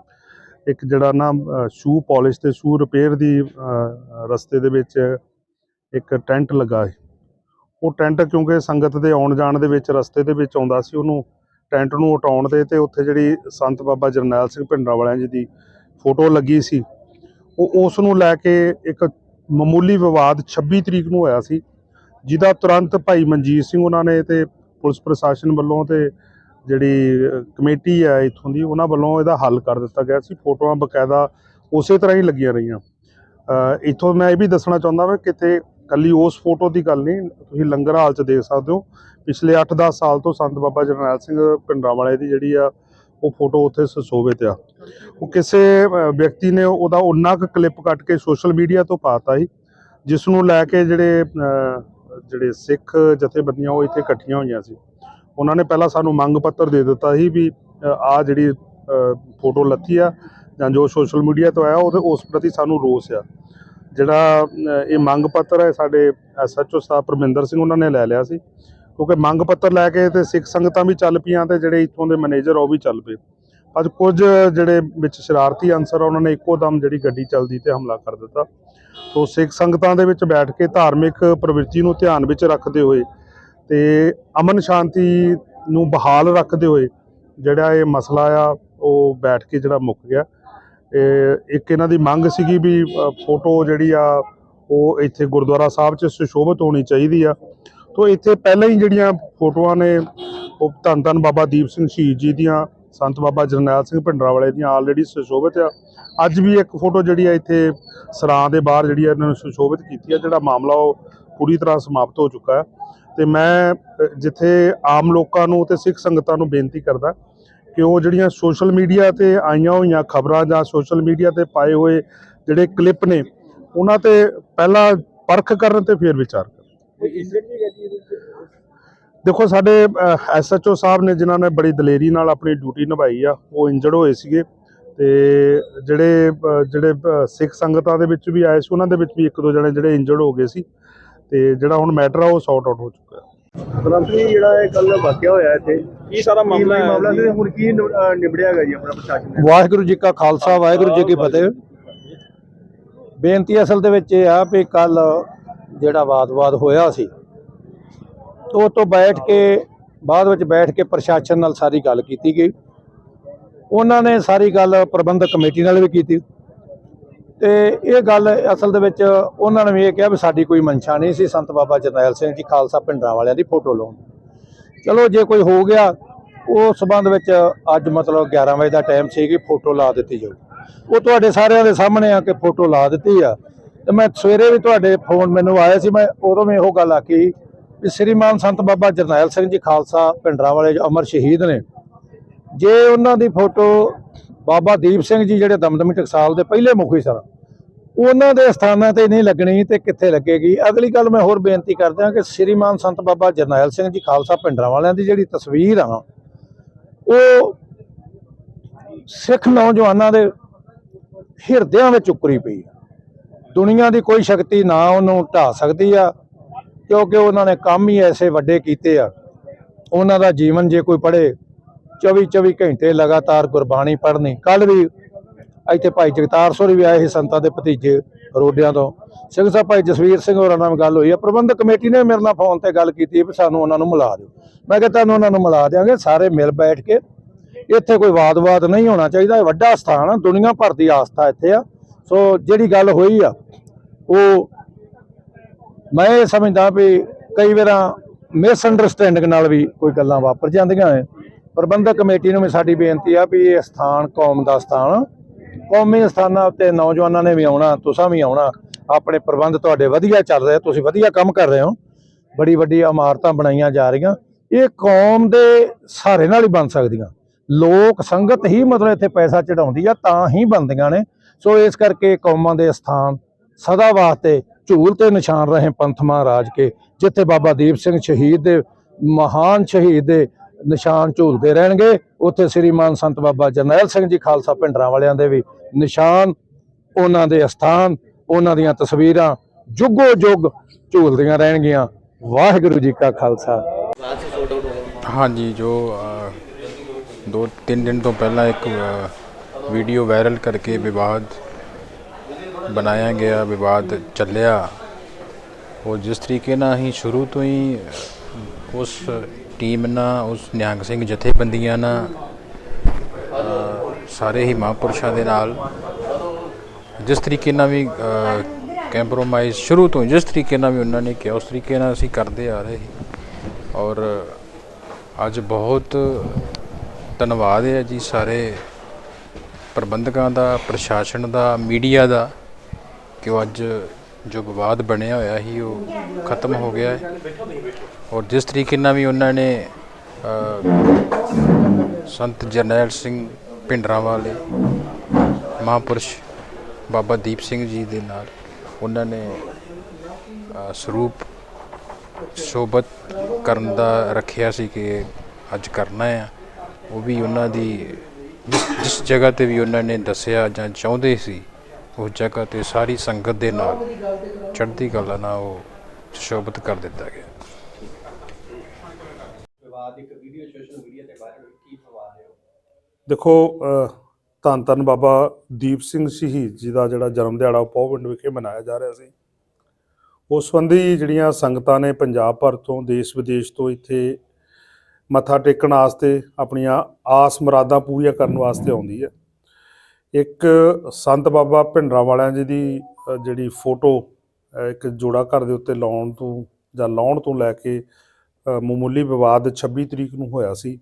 ਇੱਕ ਜਿਹੜਾ ਨਾ ਸ਼ੂ ਪਾਲਿਸ਼ ਤੇ ਸ਼ੂ ਰਿਪੇਅਰ ਦੀ ਰਸਤੇ ਦੇ ਵਿੱਚ ਇੱਕ ਟੈਂਟ ਲੱਗਾ ਸੀ। ਉਹ ਟੈਂਟ ਕਿਉਂਕਿ ਸੰਗਤ ਦੇ ਆਉਣ ਜਾਣ ਦੇ ਵਿੱਚ ਰਸਤੇ ਦੇ ਵਿੱਚ ਆਉਂਦਾ ਸੀ, ਉਹਨੂੰ ਟੈਂਟ ਨੂੰ ਹਟਾਉਣ ਦੇ ਤੇ ਉੱਥੇ ਜਿਹੜੀ ਸੰਤ ਬਾਬਾ ਜਰਨੈਲ ਸਿੰਘ ਭਿੰਡਰਾਂ ਵਾਲਿਆਂ ਜੀ ਦੀ ਫੋਟੋ ਲੱਗੀ ਸੀ। ਉਹ ਉਸ ਨੂੰ ਲੈ ਕੇ ਇੱਕ ਮਾਮੂਲੀ ਵਿਵਾਦ 26 ਤਰੀਕ ਨੂੰ ਹੋਇਆ ਸੀ ਜਿਹਦਾ ਤੁਰੰਤ ਭਾਈ ਮਨਜੀਤ ਸਿੰਘ ਉਹਨਾਂ ਨੇ ਤੇ ਪੁਲਿਸ ਪ੍ਰਸ਼ਾਸਨ ਵੱਲੋਂ ਤੇ ਜਿਹੜੀ ਕਮੇਟੀ ਹੈ ਇੱਥੋਂ ਦੀ ਉਹਨਾਂ ਵੱਲੋਂ ਇਹਦਾ ਹੱਲ ਕਰ ਦਿੱਤਾ ਗਿਆ ਸੀ ਫੋਟੋਆਂ ਬਕਾਇਦਾ ਉਸੇ ਤਰ੍ਹਾਂ ਹੀ ਲੱਗੀਆਂ ਰਹੀਆਂ। ਅਹ, ਇੱਥੋਂ ਮੈਂ ਇਹ ਵੀ ਦੱਸਣਾ ਚਾਹੁੰਦਾ ਹਾਂ ਕਿਤੇ ਕੱਲੀ ਉਸ ਫੋਟੋ ਦੀ ਗੱਲ ਨਹੀਂ ਤੁਸੀਂ ਲੰਗਰ ਹਾਲ 'ਚ ਦੇਖ ਸਕਦੇ ਹੋ ਪਿਛਲੇ 8-10 ਸਾਲ ਤੋਂ ਸੰਤ ਬਾਬਾ ਜਰਨੈਲ ਸਿੰਘ ਭਿੰਡਰਾਂ ਵਾਲੇ ਦੀ ਜਿਹੜੀ ਆ ਉਹ ਫੋਟੋ ਉੱਥੇ ਸੁਸ਼ੋਭਿਤ ਆ। ਉਹ ਕਿਸੇ ਵਿਅਕਤੀ ਨੇ ਉਹਦਾ ਉਹਨਾਂ ਕੁ ਕਲਿੱਪ ਕੱਟ ਕੇ ਸੋਸ਼ਲ ਮੀਡੀਆ ਤੋਂ ਪਾਤਾ ਸੀ ਜਿਸ ਨੂੰ ਲੈ ਕੇ ਜਿਹੜੇ ਜਿਹੜੇ ਸਿੱਖ ਜਥੇਬੰਦੀਆਂ ਉਹ ਇੱਥੇ ਇਕੱਠੀਆਂ ਹੋਈਆਂ ਸੀ। ਉਹਨਾਂ ਨੇ ਪਹਿਲਾਂ ਸਾਨੂੰ ਮੰਗ ਪੱਤਰ ਦੇ ਦਿੱਤਾ ਸੀ ਵੀ ਆ ਜਿਹੜੀ ਫੋਟੋ ਲੱਥੀ ਆ ਜਾਂ ਜੋ ਸੋਸ਼ਲ ਮੀਡੀਆ ਤੋਂ ਆਇਆ, ਉਹਦੇ, ਉਸ ਪ੍ਰਤੀ ਸਾਨੂੰ ਰੋਸ ਆ। ਜਿਹੜਾ ਇਹ ਮੰਗ ਪੱਤਰ ਹੈ, ਸਾਡੇ ਐਸਐਚਓ ਸਾਹਿਬ ਪਰਮਿੰਦਰ ਸਿੰਘ ਉਹਨਾਂ ਨੇ ਲੈ ਲਿਆ ਸੀ। ਕਿਉਂਕਿ ਮੰਗ ਪੱਤਰ ਲੈ ਕੇ ਤੇ ਸਿੱਖ ਸੰਗਤਾਂ ਵੀ ਚੱਲ ਪਈਆਂ ਤੇ ਜਿਹੜੇ ਇੱਥੋਂ ਦੇ ਮੈਨੇਜਰ ਉਹ ਵੀ ਚੱਲ ਪਏ। ਅੱਜ ਕੁਝ ਜਿਹੜੇ ਵਿੱਚ ਸ਼ਰਾਰਤੀ ਅਨਸਰ ਆ, ਉਹਨਾਂ ਨੇ ਇੱਕੋ ਦਮ ਜਿਹੜੀ ਗੱਡੀ ਚੱਲਦੀ ਤੇ ਹਮਲਾ ਕਰ ਦਿੱਤਾ। ਸੋ ਸਿੱਖ ਸੰਗਤਾਂ ਦੇ ਵਿੱਚ ਬੈਠ ਕੇ ਧਾਰਮਿਕ ਪ੍ਰਵਿਰਤੀ ਨੂੰ ਧਿਆਨ ਵਿੱਚ ਰੱਖਦੇ ਹੋਏ ਤੇ ਅਮਨ ਸ਼ਾਂਤੀ ਨੂੰ ਬਹਾਲ ਰੱਖਦੇ ਹੋਏ ਜਿਹੜਾ ਇਹ ਮਸਲਾ ਆ, ਉਹ ਬੈਠ ਕੇ ਜਿਹੜਾ ਮੁੱਕ ਗਿਆ। ਇੱਕ ਇਹਨਾਂ ਦੀ ਮੰਗ ਸੀਗੀ ਵੀ ਫੋਟੋ ਜਿਹੜੀ ਆ, ਉਹ ਇੱਥੇ ਗੁਰਦੁਆਰਾ ਸਾਹਿਬ 'ਚ ਸੁਸ਼ੋਭਿਤ ਹੋਣੀ ਚਾਹੀਦੀ ਆ। ਤੋਂ ਇੱਥੇ ਪਹਿਲਾਂ ਹੀ ਜਿਹੜੀਆਂ ਫੋਟੋਆਂ ਨੇ, ਉਹ ਧੰਨ ਧੰਨ ਬਾਬਾ ਦੀਪ ਸਿੰਘ ਸ਼ਹੀਦ ਜੀ ਦੀਆਂ, ਸੰਤ ਬਾਬਾ ਜਰਨੈਲ ਸਿੰਘ ਭਿੰਡਰਾਂਵਾਲੇ ਦੀਆਂ ਆਲਰੇਡੀ ਸੁਸ਼ੋਭਿਤ ਆ। ਅੱਜ ਵੀ ਇੱਕ ਫੋਟੋ ਜਿਹੜੀ ਆ ਇੱਥੇ ਸਰਾਂ ਦੇ ਬਾਹਰ ਜਿਹੜੀ ਆ ਇਹਨਾਂ ਨੂੰ ਸੁਸ਼ੋਭਿਤ ਕੀਤੀ ਆ, ਜਿਹੜਾ ਮਾਮਲਾ ਉਹ ਪੂਰੀ ਤਰ੍ਹਾਂ ਸਮਾਪਤ ਹੋ ਚੁੱਕਾ ਹੈ। ਤੇ ਮੈਂ ਜਿੱਥੇ ਆਮ ਲੋਕਾਂ ਨੂੰ ਤੇ ਸਿੱਖ ਸੰਗਤਾਂ ਨੂੰ ਬੇਨਤੀ ਕਰਦਾ ਕਿ ਉਹ ਜਿਹੜੀਆਂ ਸੋਸ਼ਲ ਮੀਡੀਆ ਤੇ ਆਈਆਂ ਹੋਈਆਂ ਖਬਰਾਂ ਜਾਂ ਸੋਸ਼ਲ ਮੀਡੀਆ ਤੇ ਪਾਏ ਹੋਏ ਜਿਹੜੇ ਕਲਿੱਪ ਨੇ, ਉਹਨਾਂ ਤੇ ਪਹਿਲਾਂ ਪਰਖ ਕਰਨ ਤੇ ਫਿਰ ਵਿਚਾਰ ਕਰਨ ਦੇਖੋ ਸਾਡੇ ਐਸਐਚਓ ਸਾਹਿਬ ਨੇ ਜਿਨ੍ਹਾਂ ਨੇ ਬੜੀ ਦਲੇਰੀ ਨਾਲ ਆਪਣੀ ਡਿਊਟੀ ਨਿਭਾਈ ਆ ਉਹ ਇੰਜਰਡ ਹੋਏ ਸੀਗੇ ਤੇ ਜਿਹੜੇ ਜਿਹੜੇ ਸਿੱਖ ਸੰਗਤਾਂ ਦੇ ਵਿੱਚ ਵੀ ਆਏ ਸੀ ਉਹਨਾਂ ਦੇ ਵਿੱਚ ਵੀ ਇੱਕ ਦੋ ਜਣੇ ਜਿਹੜੇ ਇੰਜਰਡ ਹੋ ਗਏ ਸੀ ਤੇ ਜਿਹੜਾ ਹੁਣ ਮੈਟਰ ਆ ਉਹ ਸੌਟ ਆਊਟ ਹੋ ਚੁੱਕਾ। ਹੈ ਬ੍ਰਹਮਪੁਰੀ ਜਿਹੜਾ ਇਹ ਕੱਲ ਵਾਕਿਆ ਹੋਇਆ ਇੱਥੇ ਕੀ ਸਾਰਾ ਮਾਮਲਾ ਹੈ? ਮਾਮਲਾ ਤੇ ਹੁਣ ਕੀ ਨਿਬ- ਅਹ ਨਿਬੜਿਆ ਹੈਗਾ ਜੀ ਆਪਣਾ ਪ੍ਰਸ਼ਾਸਨ ਨੇ? ਵਾਹਿਗੁਰੂ ਜੀ ਕਾ ਖਾਲਸਾ ਵਾਹਿਗੁਰੂ ਜੀ ਕੀ ਫਤਿਹ। ਬੇਨਤੀ ਅਸਲ ਦੇ ਵਿੱਚ ਇਹ ਆ ਵੀ ਕੱਲ ਜਿਹੜਾ ਵਾਦ-ਵਾਦ ਹੋਇਆ ਸੀ। ਉਹ ਤੋਂ ਬੈਠ ਕੇ, ਬਾਅਦ ਵਿੱਚ ਬੈਠ ਕੇ ਪ੍ਰਸ਼ਾਸਨ ਨਾਲ ਸਾਰੀ ਗੱਲ ਕੀਤੀ ਗਈ। ਉਹਨਾਂ ਨੇ ਸਾਰੀ ਗੱਲ ਪ੍ਰਬੰਧਕ ਕਮੇਟੀ ਨਾਲ ਵੀ ਕੀਤੀ। ਤੇ ਇਹ ਗੱਲ ਅਸਲ ਦੇ ਵਿੱਚ ਉਹਨਾਂ ਨੇ ਵੀ ਇਹ ਕਿਹਾ ਵੀ ਸਾਡੀ ਕੋਈ ਮਨਸ਼ਾ ਨਹੀਂ ਸੀ, ਸੰਤ ਬਾਬਾ ਜਰਨੈਲ ਸਿੰਘ ਜੀ ਖਾਲਸਾ ਪਿੰਡਰਾਂ ਵਾਲਿਆਂ ਦੀ ਫੋਟੋ ਲਾਉਣ। ਚਲੋ ਜੇ ਕੋਈ ਹੋ ਗਿਆ ਉਸ ਸਬੰਧ ਵਿੱਚ ਅੱਜ ਮਤਲਬ 11 ਵਜੇ ਦਾ ਟਾਈਮ ਸੀ ਕਿ ਫੋਟੋ ਲਾ ਦਿੱਤੀ ਜਾਊ। ਉਹ ਤੁਹਾਡੇ ਸਾਰਿਆਂ ਦੇ ਸਾਹਮਣੇ ਆ ਕੇ ਫੋਟੋ ਲਾ ਦਿੱਤੀ ਆ। ਤੇ ਮੈਂ ਸਵੇਰੇ ਵੀ ਤੁਹਾਡੇ ਫੋਨ ਮੈਨੂੰ ਆਇਆ ਸੀ, ਮੈਂ ਉਦੋਂ ਵੀ ਇਹੋ ਗੱਲ ਆਖੀ ਵੀ ਸ੍ਰੀਮਾਨ ਸੰਤ ਬਾਬਾ ਜਰਨੈਲ ਸਿੰਘ ਜੀ ਖਾਲਸਾ ਪਿੰਡਰਾਂ ਵਾਲੇ ਜੋ ਅਮਰ ਸ਼ਹੀਦ ਨੇ। ਜੇ ਉਹਨਾਂ ਦੀ ਫੋਟੋ ਬਾਬਾ ਦੀਪ ਸਿੰਘ ਜੀ ਜਿਹੜੇ ਦਮਦਮੀ ਟਕਸਾਲ ਦੇ ਪਹਿਲੇ ਮੁਖੀ ਸਨ, ਉਹਨਾਂ ਦੇ ਸਥਾਨਾਂ ਤੇ ਨਹੀਂ ਲੱਗਣੀ ਤੇ ਕਿੱਥੇ ਲੱਗੇਗੀ? ਅਗਲੀ ਗੱਲ ਮੈਂ ਹੋਰ ਬੇਨਤੀ ਕਰਦਾ ਕਿ ਸ੍ਰੀਮਾਨ ਸੰਤ ਬਾਬਾ ਜਰਨੈਲ ਸਿੰਘ ਜੀ ਖਾਲਸਾ ਪਿੰਡਰਾਂ ਵਾਲਿਆਂ ਦੀ ਜਿਹੜੀ ਤਸਵੀਰ ਆ, ਉਹ ਸਿੱਖ ਨੌਜਵਾਨਾਂ ਦੇ ਹਿਰਦਿਆਂ ਵਿੱਚ ਉਕਰੀ ਪਈ ਦੁਨੀਆ ਦੀ ਕੋਈ ਸ਼ਕਤੀ ਨਾ ਉਹਨੂੰ ਢਾ ਸਕਦੀ ਆ, ਕਿਉਂਕਿ ਉਹਨਾਂ ਨੇ ਕੰਮ ਹੀ ਐਸੇ ਵੱਡੇ ਕੀਤੇ ਆ। ਉਹਨਾਂ ਦਾ ਜੀਵਨ ਜੇ ਕੋਈ ਪੜ੍ਹੇ 24 24 ਘੰਟੇ ਲਗਾਤਾਰ ਗੁਰਬਾਣੀ ਪੜ੍ਹਨੀ। ਕੱਲ ਵੀ ਇੱਥੇ ਭਾਈ ਜਗਤਾਰ ਸੋਰੀ ਵੀ ਆਏ ਸੀ ਸੰਤਾਂ ਦੇ ਭਤੀਜੇ ਰੋਡਿਆਂ ਤੋਂ। ਸਿੰਘ ਸਾਹਿਬ, ਭਾਈ ਜਸਵੀਰ ਸਿੰਘ ਹੋਰਾਂ ਨਾਲ ਗੱਲ ਹੋਈ ਆ। ਪ੍ਰਬੰਧਕ ਕਮੇਟੀ ਨੇ ਮੇਰੇ ਨਾਲ ਫੋਨ ਤੇ ਗੱਲ ਕੀਤੀ ਵੀ ਸਾਨੂੰ ਉਹਨਾਂ ਨੂੰ ਮਿਲਾ ਦਿਓ। ਮੈਂ ਕਿਹਾ, ਤੁਹਾਨੂੰ ਉਹਨਾਂ ਨੂੰ ਮਿਲਾ ਦਿਆਂਗੇ, ਸਾਰੇ ਮਿਲ ਬੈਠ ਕੇ। ਇੱਥੇ ਕੋਈ ਵਾਦ-ਵਾਦ ਨਹੀਂ ਹੋਣਾ ਚਾਹੀਦਾ। ਇਹ ਵੱਡਾ ਸਥਾਨ ਆ, ਦੁਨੀਆ ਭਰ ਦੀ ਆਸਥਾ ਇੱਥੇ ਆ। ਸੋ ਜਿਹੜੀ ਗੱਲ ਹੋਈ ਆ, ਉਹ ਮੈਂ ਇਹ ਸਮਝਦਾ ਵੀ ਕਈ ਵਾਰਾਂ ਮਿਸ ਅੰਡਰਸਟੈਂਡਿੰਗ ਨਾਲ ਵੀ ਕੋਈ ਗੱਲਾਂ ਵਾਪਰ ਜਾਂਦੀਆਂ ਨੇ। ਪ੍ਰਬੰਧਕ ਕਮੇਟੀ ਨੂੰ ਵੀ ਸਾਡੀ ਬੇਨਤੀ ਆ ਵੀ ਇਹ ਸਥਾਨ ਕੌਮ ਦਾ ਸਥਾਨ ਕੌਮੀ ਸਥਾਨਾਂ ਉੱਤੇ ਨੌਜਵਾਨਾਂ ਨੇ ਵੀ ਆਉਣਾ, ਤੁਸੀਂ ਵੀ ਆਉਣਾ। ਆਪਣੇ ਪ੍ਰਬੰਧ ਤੁਹਾਡੇ ਵਧੀਆ ਚੱਲ ਰਹੇ ਤੁਸੀਂ ਵਧੀਆ ਕੰਮ ਕਰ ਰਹੇ ਹੋ। ਬੜੀ ਵੱਡੀ ਇਮਾਰਤਾਂ ਬਣਾਈਆਂ ਜਾ ਰਹੀਆਂ। ਇਹ ਕੌਮ ਦੇ ਸਹਾਰੇ ਨਾਲ ਹੀ ਬਣ ਸਕਦੀਆਂ। ਲੋਕ ਸੰਗਤ ਹੀ ਮਤਲਬ ਇੱਥੇ ਪੈਸਾ ਚੜਾਉਂਦੀ ਆ, ਤਾਂ ਹੀ ਬਣਦੀਆਂ ਨੇ। ਸੋ ਇਸ ਕਰਕੇ ਕੌਮਾਂ ਦੇ ਸਥਾਨ ਸਦਾ ਵਾਸਤੇ ਝੂਲ ਤੇ ਨਿਸ਼ਾਨ ਰਹੇ ਪੰਥ ਮਹਾਰਾਜ ਕੇ, ਜਿੱਥੇ ਬਾਬਾ ਦੀਪ ਸਿੰਘ ਸ਼ਹੀਦ ਦੇ, ਮਹਾਨ ਸ਼ਹੀਦ ਦੇ ਨਿਸ਼ਾਨ ਝੂਲਦੇ ਰਹਿਣਗੇ, ਉੱਥੇ ਸ੍ਰੀਮਾਨ ਸੰਤ ਬਾਬਾ ਜਰਨੈਲ ਸਿੰਘ ਜੀ ਖਾਲਸਾ ਪਿੰਡਰਾਂ ਵਾਲਿਆਂ ਦੇ ਵੀ ਨਿਸ਼ਾਨ, ਉਹਨਾਂ ਦੇ ਅਸਥਾਨ ਉਹਨਾਂ ਦੀਆਂ ਤਸਵੀਰਾਂ ਜੁਗੋ ਜੁਗ ਝੂਲਦੀਆਂ ਰਹਿਣਗੀਆਂ। ਵਾਹਿਗੁਰੂ ਜੀ ਕਾ ਖਾਲਸਾ। ਹਾਂਜੀ, ਜੋ ਦੋ, ਤਿੰਨ ਦਿਨ ਤੋਂ ਪਹਿਲਾਂ ਇੱਕ ਵੀਡੀਓ ਵਾਇਰਲ ਕਰਕੇ ਵਿਵਾਦ ਬਣਾਇਆ ਗਿਆ, ਵਿਵਾਦ ਚੱਲਿਆ। ਉਹ ਜਿਸ ਤਰੀਕੇ ਨਾਲ ਹੀ ਸ਼ੁਰੂ ਤੋਂ ਹੀ ਉਸ ਟੀਮ ਨਾਲ, ਉਸ ਨਿਹੰਗ ਸਿੰਘ ਜਥੇਬੰਦੀਆਂ ਨਾਲ ਸਾਰੇ ਹੀ ਮਹਾਂਪੁਰਸ਼ਾਂ ਦੇ ਨਾਲ, ਜਿਸ ਤਰੀਕੇ ਨਾਲ ਵੀ ਕੰਪਰੋਮਾਈਜ਼ ਸ਼ੁਰੂ ਤੋਂ ਹੀ, ਜਿਸ ਤਰੀਕੇ ਨਾਲ ਵੀ ਉਹਨਾਂ ਨੇ ਕਿਹਾ, ਉਸ ਤਰੀਕੇ ਨਾਲ ਅਸੀਂ ਕਰਦੇ ਆ ਰਹੇ। ਔਰ ਅੱਜ ਬਹੁਤ ਧੰਨਵਾਦ ਹੈ ਜੀ ਸਾਰੇ ਪ੍ਰਬੰਧਕਾਂ ਦਾ, ਪ੍ਰਸ਼ਾਸਨ ਦਾ, ਮੀਡੀਆ ਦਾ ਕਿ ਉਹ ਅੱਜ ਜੋ ਵਿਵਾਦ ਬਣਿਆ ਹੋਇਆ ਸੀ, ਉਹ ਖਤਮ ਹੋ ਗਿਆ ਹੈ। ਔਰ ਜਿਸ ਤਰੀਕੇ ਨਾਲ ਵੀ ਉਹਨਾਂ ਨੇ ਸੰਤ ਜਰਨੈਲ ਸਿੰਘ ਭਿੰਡਰਾਂ ਵਾਲੇ ਮਹਾਂਪੁਰਸ਼ ਬਾਬਾ ਦੀਪ ਸਿੰਘ ਜੀ ਦੇ ਨਾਲ ਉਹਨਾਂ ਨੇ ਸਰੂਪ ਸ਼ੋਭਤ ਕਰਨ ਦਾ ਰੱਖਿਆ ਸੀ ਕਿ ਅੱਜ ਕਰਨਾ ਆ ਉਹ ਵੀ ਉਹਨਾਂ ਦੀ ਜਿਸ ਜਿਸ ਜਗ੍ਹਾ ਤੇ ਵੀ ਉਹਨਾਂ ਨੇ ਦੱਸਿਆ ਜਾਂ ਚਾਹੁੰਦੇ ਸੀ ਉਸ ਜਗ੍ਹਾ ਤੇ ਸਾਰੀ ਸੰਗਤ ਦੇ ਨਾਲ ਚੜ੍ਹਦੀ ਕਲਾ ਨਾਲ ਉਹ ਸ਼ੋਭਤ ਕਰ ਦਿੱਤਾ ਗਿਆ। ਦੇਖੋ ਧੰਨ ਧੰਨ ਬਾਬਾ ਦੀਪ ਸਿੰਘ ਸ਼ਹੀਦ ਜੀ ਦਾ ਜਿਹੜਾ ਜਨਮ ਦਿਹਾੜਾ ਉਹ ਪੌਵਿੰਡ ਵਿਖੇ ਮਨਾਇਆ ਜਾ ਰਿਹਾ ਸੀ। ਉਸ ਸੰਬੰਧੀ ਜਿਹੜੀਆਂ ਸੰਗਤਾਂ ਨੇ ਪੰਜਾਬ ਭਰ ਤੋਂ ਦੇਸ਼ ਵਿਦੇਸ਼ ਤੋਂ ਇੱਥੇ ਮੱਥਾ ਟੇਕਣ ਵਾਸਤੇ ਆਪਣੀਆਂ ਆਸ ਮੁਰਾਦਾਂ ਪੂਰੀਆਂ ਕਰਨ ਵਾਸਤੇ ਆਉਂਦੀ ਹੈ। ਇੱਕ ਸੰਤ ਬਾਬਾ ਭਿੰਡਰਾਂ ਵਾਲਿਆਂ ਜੀ ਦੀ ਜਿਹੜੀ ਫੋਟੋ ਇੱਕ ਜੋੜਾ ਘਰ ਦੇ ਉੱਤੇ ਲਾਉਣ ਤੋਂ ਜਾਂ ਲਾਉਣ ਤੋਂ ਲੈ ਕੇ ਮਾਮੂਲੀ ਵਿਵਾਦ 26 ਤਰੀਕ ਨੂੰ ਹੋਇਆ ਸੀ।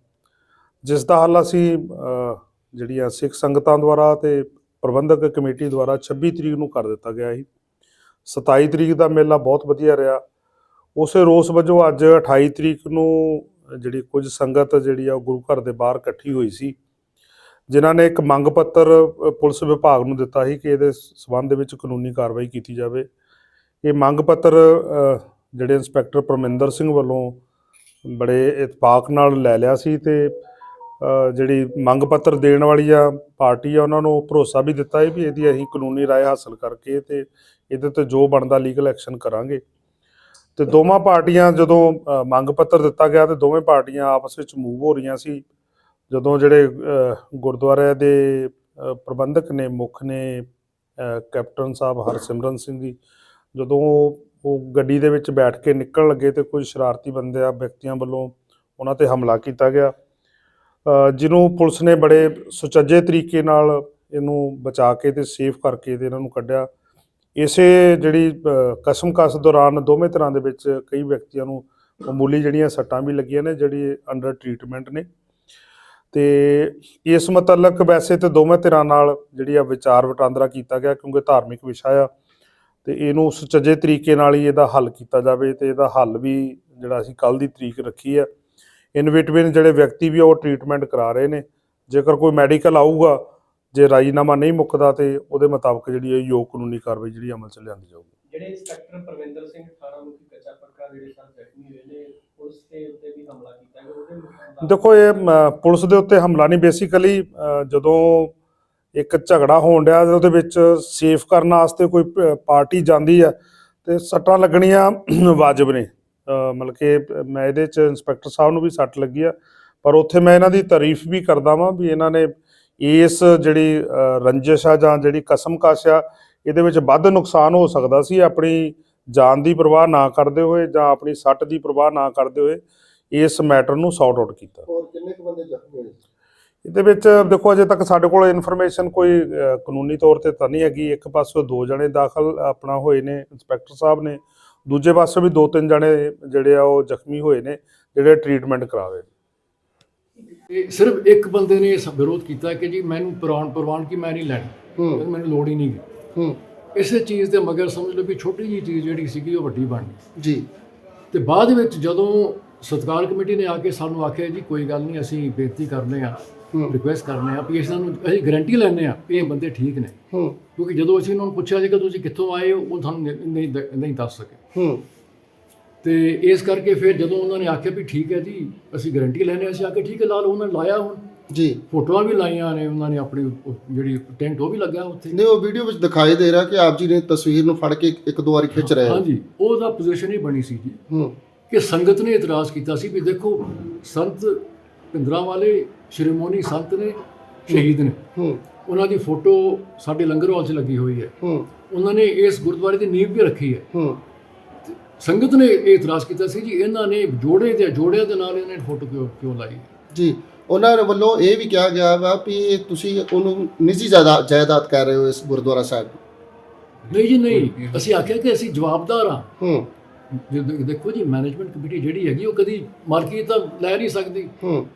ਜਿਸ ਦਾ ਹੱਲ ਅਸੀਂ ਜਿਹੜੀਆਂ ਸਿੱਖ ਸੰਗਤਾਂ ਦੁਆਰਾ ਤੇ ਪ੍ਰਬੰਧਕ ਕਮੇਟੀ ਦੁਆਰਾ 26 ਤਰੀਕ ਨੂੰ ਕਰ ਦਿੱਤਾ ਗਿਆ ਸੀ। 27 ਤਰੀਕ ਦਾ ਮੇਲਾ ਬਹੁਤ ਵਧੀਆ ਰਿਹਾ। ਉਸੇ ਰੋਸ ਵਜੋਂ ਅੱਜ 28 ਤਰੀਕ ਨੂੰ ਜਿਹੜੀ ਕੁਝ ਸੰਗਤ ਜਿਹੜੀ ਆ ਉਹ ਗੁਰੂ ਘਰ ਦੇ ਬਾਹਰ ਇਕੱਠੀ ਹੋਈ ਸੀ। ਜਿਨ੍ਹਾਂ ਨੇ ਇੱਕ ਮੰਗ ਪੱਤਰ ਪੁਲਿਸ ਵਿਭਾਗ ਨੂੰ ਦਿੱਤਾ ਸੀ ਕਿ ਇਹਦੇ ਸਬੰਧ ਦੇ ਵਿੱਚ ਕਾਨੂੰਨੀ ਕਾਰਵਾਈ ਕੀਤੀ ਜਾਵੇ। ਇਹ ਮੰਗ ਪੱਤਰ ਜਿਹੜੇ ਇੰਸਪੈਕਟਰ ਪਰਮਿੰਦਰ ਸਿੰਘ ਵੱਲੋਂ ਬੜੇ ਇਤਫਾਕ ਨਾਲ ਲੈ ਲਿਆ ਸੀ ਤੇ ਜਿਹੜੀ ਮੰਗ ਪੱਤਰ ਦੇਣ ਵਾਲੀ ਆ ਪਾਰਟੀ ਆ, ਉਹਨਾਂ ਨੂੰ ਭਰੋਸਾ ਵੀ ਦਿੱਤਾ ਹੈ ਵੀ ਇਹਦੀ ਅਸੀਂ ਕਾਨੂੰਨੀ ਰਾਏ ਹਾਸਲ ਕਰਕੇ ਤੇ ਇਹਦੇ ਤੇ ਜੋ ਬਣਦਾ ਲੀਗਲ ਐਕਸ਼ਨ ਕਰਾਂਗੇ। ਤੇ ਦੋਵਾਂ ਪਾਰਟੀਆਂ ਜਦੋਂ ਮੰਗ ਪੱਤਰ ਦਿੱਤਾ ਗਿਆ ਤੇ ਦੋਵੇਂ ਪਾਰਟੀਆਂ ਆਪਸ ਵਿੱਚ ਮੂਵ ਹੋ ਰਹੀਆਂ ਸੀ। ਜਦੋਂ ਜਿਹੜੇ ਅ, ਗੁਰਦੁਆਰੇ ਦੇ ਪ੍ਰਬੰਧਕ ਨੇ ਮੁੱਖ ਨੇ ਕੈਪਟਨ ਸਾਹਿਬ ਹਰਸਿਮਰਨ ਸਿੰਘ ਜੀ ਜਦੋਂ ਉਹ ਗੱਡੀ ਦੇ ਵਿੱਚ ਬੈਠ ਕੇ ਨਿਕਲਣ ਲੱਗੇ ਤੇ ਕੁਝ ਸ਼ਰਾਰਤੀ ਬੰਦਿਆਂ ਵਿਅਕਤੀਆਂ ਵੱਲੋਂ ਉਹਨਾਂ ਤੇ ਹਮਲਾ ਕੀਤਾ ਗਿਆ। ਜਿਹਨੂੰ ਪੁਲਿਸ ਨੇ ਬੜੇ ਸੁਚੱਜੇ ਤਰੀਕੇ ਨਾਲ ਇਹਨੂੰ ਬਚਾ ਕੇ ਤੇ ਸੇਫ ਕਰਕੇ ਤੇ ਇਹਨਾਂ ਨੂੰ ਕੱਢਿਆ। ਇਸੇ ਜਿਹੜੀ ਕਸਮ ਕਸ ਦੌਰਾਨ ਦੋਵੇਂ ਤਰ੍ਹਾਂ ਦੇ ਵਿੱਚ ਕਈ ਵਿਅਕਤੀਆਂ ਨੂੰ ਮਾਮੂਲੀ ਜਿਹੜੀਆਂ ਸੱਟਾਂ ਵੀ ਲੱਗੀਆਂ ਨੇ, ਜਿਹੜੀ ਅੰਡਰ ਟਰੀਟਮੈਂਟ ਨੇ। ਤੇ ਇਸ ਮੁਤਲਕ ਵੈਸੇ ਤੇ ਦੋਵੇਂ ਧਿਰਾਂ ਨਾਲ ਜਿਹੜੀ ਆ ਵਿਚਾਰ ਵਟਾਂਦਰਾ ਕੀਤਾ ਗਿਆ ਕਿਉਂਕਿ ਧਾਰਮਿਕ ਵਿਸ਼ਾ ਆ ਤੇ ਇਹਨੂੰ ਸੁਚੱਜੇ ਤਰੀਕੇ ਨਾਲ ਹੀ ਇਹਦਾ ਹੱਲ ਕੀਤਾ ਜਾਵੇ ਤੇ ਇਹਦਾ ਹੱਲ ਵੀ ਜਿਹੜਾ ਅਸੀਂ ਕੱਲ ਦੀ ਤਰੀਕ ਰੱਖੀ ਆ। ਇਨਵਿਟਵਿਨ ਜਿਹੜੇ ਵਿਅਕਤੀ ਵੀ ਆ ਉਹ ਟ੍ਰੀਟਮੈਂਟ ਕਰਾ ਰਹੇ ਨੇ। ਜੇਕਰ ਕੋਈ ਮੈਡੀਕਲ ਆਊਗਾ ਜੇ ਰਾਜੀਨਾਮਾ ਨਹੀਂ ਮੁੱਕਦਾ ਤੇ ਉਹਦੇ ਮੁਤਾਬਕ ਜਿਹੜੀ ਇਹ ਯੋਗ ਕਾਨੂੰਨੀ ਕਾਰਵਾਈ ਜਿਹੜੀ ਅਮਲ ਚ ਲਿਆਂਦੀ ਜਾਊਗੀ। ਜਿਹੜੇ ਇੰਸਪੈਕਟਰ ਪਰਵਿੰਦਰ ਸਿੰਘ 18 ਮੁਖੀ ਕੱਚਾ ਪੱਕਾ ਜਿਹੜੇ ਸਨ ਜ਼ਖਮੀ ਹੋਏ ਨੇ ਪੁਲਿਸ ਦੇ ਉੱਤੇ ਵੀ ਹਮਲਾ ਕੀਤਾ ਗਿਆ ਉਹਦੇ ਮੁਤਾਬਕ ਦੇਖੋ ਇਹ ਪੁਲਿਸ ਦੇ ਉੱਤੇ ਹਮਲਾ ਨਹੀਂ ਬੇਸਿਕਲੀ ਜਦੋਂ ਇੱਕ ਝਗੜਾ ਹੋਣ ਡਿਆ ਉਹਦੇ ਵਿੱਚ ਸੇਫ ਕਰਨ ਵਾਸਤੇ ਕੋਈ ਪਾਰਟੀ ਜਾਂਦੀ ਆ ਤੇ ਸੱਟਾਂ ਲੱਗਣੀਆਂ ਵਾਜਬ ਨੇ। ਮਤਲਬ ਕਿ ਮੈਂ ਇਹਦੇ ਚ ਇੰਸਪੈਕਟਰ ਸਾਹਿਬ ਨੂੰ ਵੀ ਸੱਟ ਲੱਗੀ ਆ ਪਰ ਉੱਥੇ ਮੈਂ ਇਹਨਾਂ ਦੀ ਤਾਰੀਫ ਵੀ ਕਰਦਾ ਵਾਂ ਵੀ ਇਹਨਾਂ ਨੇ ਇਸ ਜਿਹੜੀ ਰੰਜਿਸ਼ ਆ ਜਾਂ ਜਿਹੜੀ ਕਸਮਕਸ਼ ਆ ਇਹਦੇ ਵਿੱਚ ਵੱਧ ਨੁਕਸਾਨ ਹੋ ਸਕਦਾ ਸੀ। ਆਪਣੀ ਜਾਨ ਦੀ ਪਰਵਾਹ ਨਾ ਕਰਦੇ ਹੋਏ ਜਾਂ ਆਪਣੀ ਸੱਟ ਦੀ ਪਰਵਾਹ ਨਾ ਕਰਦੇ ਹੋਏ ਇਸ ਮੈਟਰ ਨੂੰ ਸੌਟ ਆਊਟ ਕੀਤਾ। ਹੋਰ ਕਿੰਨੇ ਕੁ ਬੰਦੇ ਜ਼ਖਮੀ ਹੋਏ? ਇਹਦੇ ਵਿੱਚ ਦੇਖੋ ਅਜੇ ਤੱਕ ਸਾਡੇ ਕੋਲ ਇਨਫੋਰਮੇਸ਼ਨ ਕੋਈ ਕਾਨੂੰਨੀ ਤੌਰ ਤੇ ਤਾਂ ਨਹੀਂ ਹੈਗੀ। ਇੱਕ ਪਾਸੇ ਦੋ ਜਣੇ ਦਾਖਲ ਆਪਣਾ ਹੋਏ ਨੇ ਇੰਸਪੈਕਟਰ ਸਾਹਿਬ ਨੇ। ਦੂਜੇ ਪਾਸੇ ਵੀ ਦੋ ਤਿੰਨ ਜਣੇ ਜਿਹੜੇ ਆ ਉਹ ਜ਼ਖਮੀ ਹੋਏ ਨੇ ਜਿਹੜੇ ਟ੍ਰੀਟਮੈਂਟ ਕਰਾ ਇਹ ਸਿਰਫ ਇੱਕ ਬੰਦੇ ਨੇ ਇਸ ਵਿਰੋਧ ਕੀਤਾ ਕਿ ਜੀ ਮੈਨੂੰ ਪ੍ਰਵਾਨ ਪ੍ਰਵਾਨਗੀ ਮੈਂ ਨਹੀਂ ਲੈਣੀ। ਮੈਨੂੰ ਲੋੜ ਹੀ ਨਹੀਂ ਹੂੰ। ਇਸੇ ਚੀਜ਼ ਦੇ ਮਗਰ ਸਮਝ ਲਓ ਵੀ ਛੋਟੀ ਜੀ ਚੀਜ਼ ਜਿਹੜੀ ਸੀਗੀ ਉਹ ਵੱਡੀ ਬਣ ਗਈ। ਜੀ। ਤੇ ਬਾਅਦ ਵਿੱਚ ਜਦੋਂ ਸਤਕਾਰ ਕਮੇਟੀ ਨੇ ਆ ਕੇ ਸਾਨੂੰ ਆਖਿਆ ਜੀ ਕੋਈ ਗੱਲ ਨਹੀਂ ਅਸੀਂ ਬੇਨਤੀ ਕਰਨੇ ਆ ਹੂੰ। ਰਿਕੁਐਸਟ ਕਰਨੇ ਆ ਵੀ ਇਸ ਨੂੰ ਅਸੀਂ ਗਾਰੰਟੀ ਲੈਣੇ ਆ ਵੀ ਇਹ ਬੰਦੇ ਠੀਕ ਨੇ। ਹੂੰ। ਕਿਉਂਕਿ ਜਦੋਂ ਅਸੀਂ ਉਹਨਾਂ ਨੂੰ ਪੁੱਛਿਆ ਸੀ ਕਿ ਤੁਸੀਂ ਕਿੱਥੋਂ ਆਏ ਹੋ ਉਹ ਤੁਹਾਨੂੰ ਨਹੀਂ- ਨਹੀਂ ਦੱਸ ਸਕੇ। ਹੂੰ। ਤੇ ਇਸ ਕਰਕੇ ਫਿਰ ਜਦੋਂ ਉਹਨਾਂ ਨੇ ਆਖਿਆ ਵੀ ਠੀਕ ਹੈ ਜੀ ਅਸੀਂ ਗਾਰੰਟੀ ਲੈਣੇ ਅਸੀਂ ਆ ਕੇ ਠੀਕ ਹੈ ਲਾ ਲਓ ਉਹਨਾਂ ਨੇ ਲਾਇਆ ਹੁਣ। ਜੀ। ਫੋਟੋਆਂ ਵੀ ਲਾਈਆਂ ਨੇ ਉਹਨਾਂ ਨੇ ਆਪਣੀ ਜਿਹੜੀ ਟੈਂਟ ਉਹ ਵੀ ਲੱਗਾ ਉੱਥੇ। ਨਹੀਂ ਉਹ ਵੀਡੀਓ ਵਿੱਚ ਦਿਖਾਈ ਦੇ ਰਿਹਾ ਕਿ ਆਪ ਜੀ ਨੇ ਤਸਵੀਰ ਨੂੰ ਫੜ ਕੇ ਇੱਕ ਦੋ ਵਾਰੀ ਖਿੱਚ ਰਹੇ ਹੋ। ਹਾਂਜੀ ਉਹਦਾ ਪੋਜੀਸ਼ਨ ਹੀ ਬਣੀ ਸੀ ਜੀ। ਹੂੰ। ਕਿ ਸੰਗਤ ਨੇ ਇਤਰਾਜ਼ ਕੀਤਾ ਸੀ ਵੀ ਦੇਖੋ ਸੰਤ ਭਿੰਦਰਾ ਵਾਲੇ ਸ਼੍ਰੋਮਣੀ ਸੰਤ ਨੇ ਸ਼ਹੀਦ ਨੇ। ਹੂੰ। ਉਹਨਾਂ ਦੀ ਫੋਟੋ ਸਾਡੇ ਲੰਗਰ ਹਾਲ 'ਚ ਲੱਗੀ ਹੋਈ ਹੈ। ਹੂੰ। ਉਹਨਾਂ ਨੇ ਇਸ ਗੁਰਦੁਆਰੇ ਦੀ ਨੀਂਹ ਵੀ ਰੱਖੀ ਹੈ। ਹੂੰ। ਸੰਗਤ ਨੇ ਇਹ ਇਤਰਾਜ਼ ਕੀਤਾ ਸੀ ਜੀ ਇਹਨਾਂ ਨੇ ਜੋੜੇ ਦੇ ਜੋੜਿਆਂ ਦੇ ਨਾਲ ਇਹਨਾਂ ਨੇ ਫੋਟੋ ਕਿਉਂ ਕਿਉਂ ਲਾਈ? ਜੀ ਉਹਨਾਂ ਦੇ ਵੱਲੋਂ ਇਹ ਵੀ ਕਿਹਾ ਗਿਆ ਵਾ ਵੀ ਤੁਸੀਂ ਉਹਨੂੰ ਨਿੱਜੀ ਜਾਇਦਾਦ ਜਾਇਦਾਦ ਕਹਿ ਰਹੇ ਹੋ ਇਸ ਗੁਰਦੁਆਰਾ ਸਾਹਿਬ। ਨਹੀਂ ਜੀ ਨਹੀਂ। ਅਸੀਂ ਆਖਿਆ ਕਿ ਅਸੀਂ ਜਵਾਬਦਾਰ ਹਾਂ। ਹੂੰ। ਦੇਖੋ ਜੀ ਮੈਨੇਜਮੈਂਟ ਕਮੇਟੀ ਜਿਹੜੀ ਹੈਗੀ ਉਹ ਕਦੀ ਮਾਲਕੀ ਤਾਂ ਲੈ ਨਹੀਂ ਸਕਦੀ। ਹੂੰ।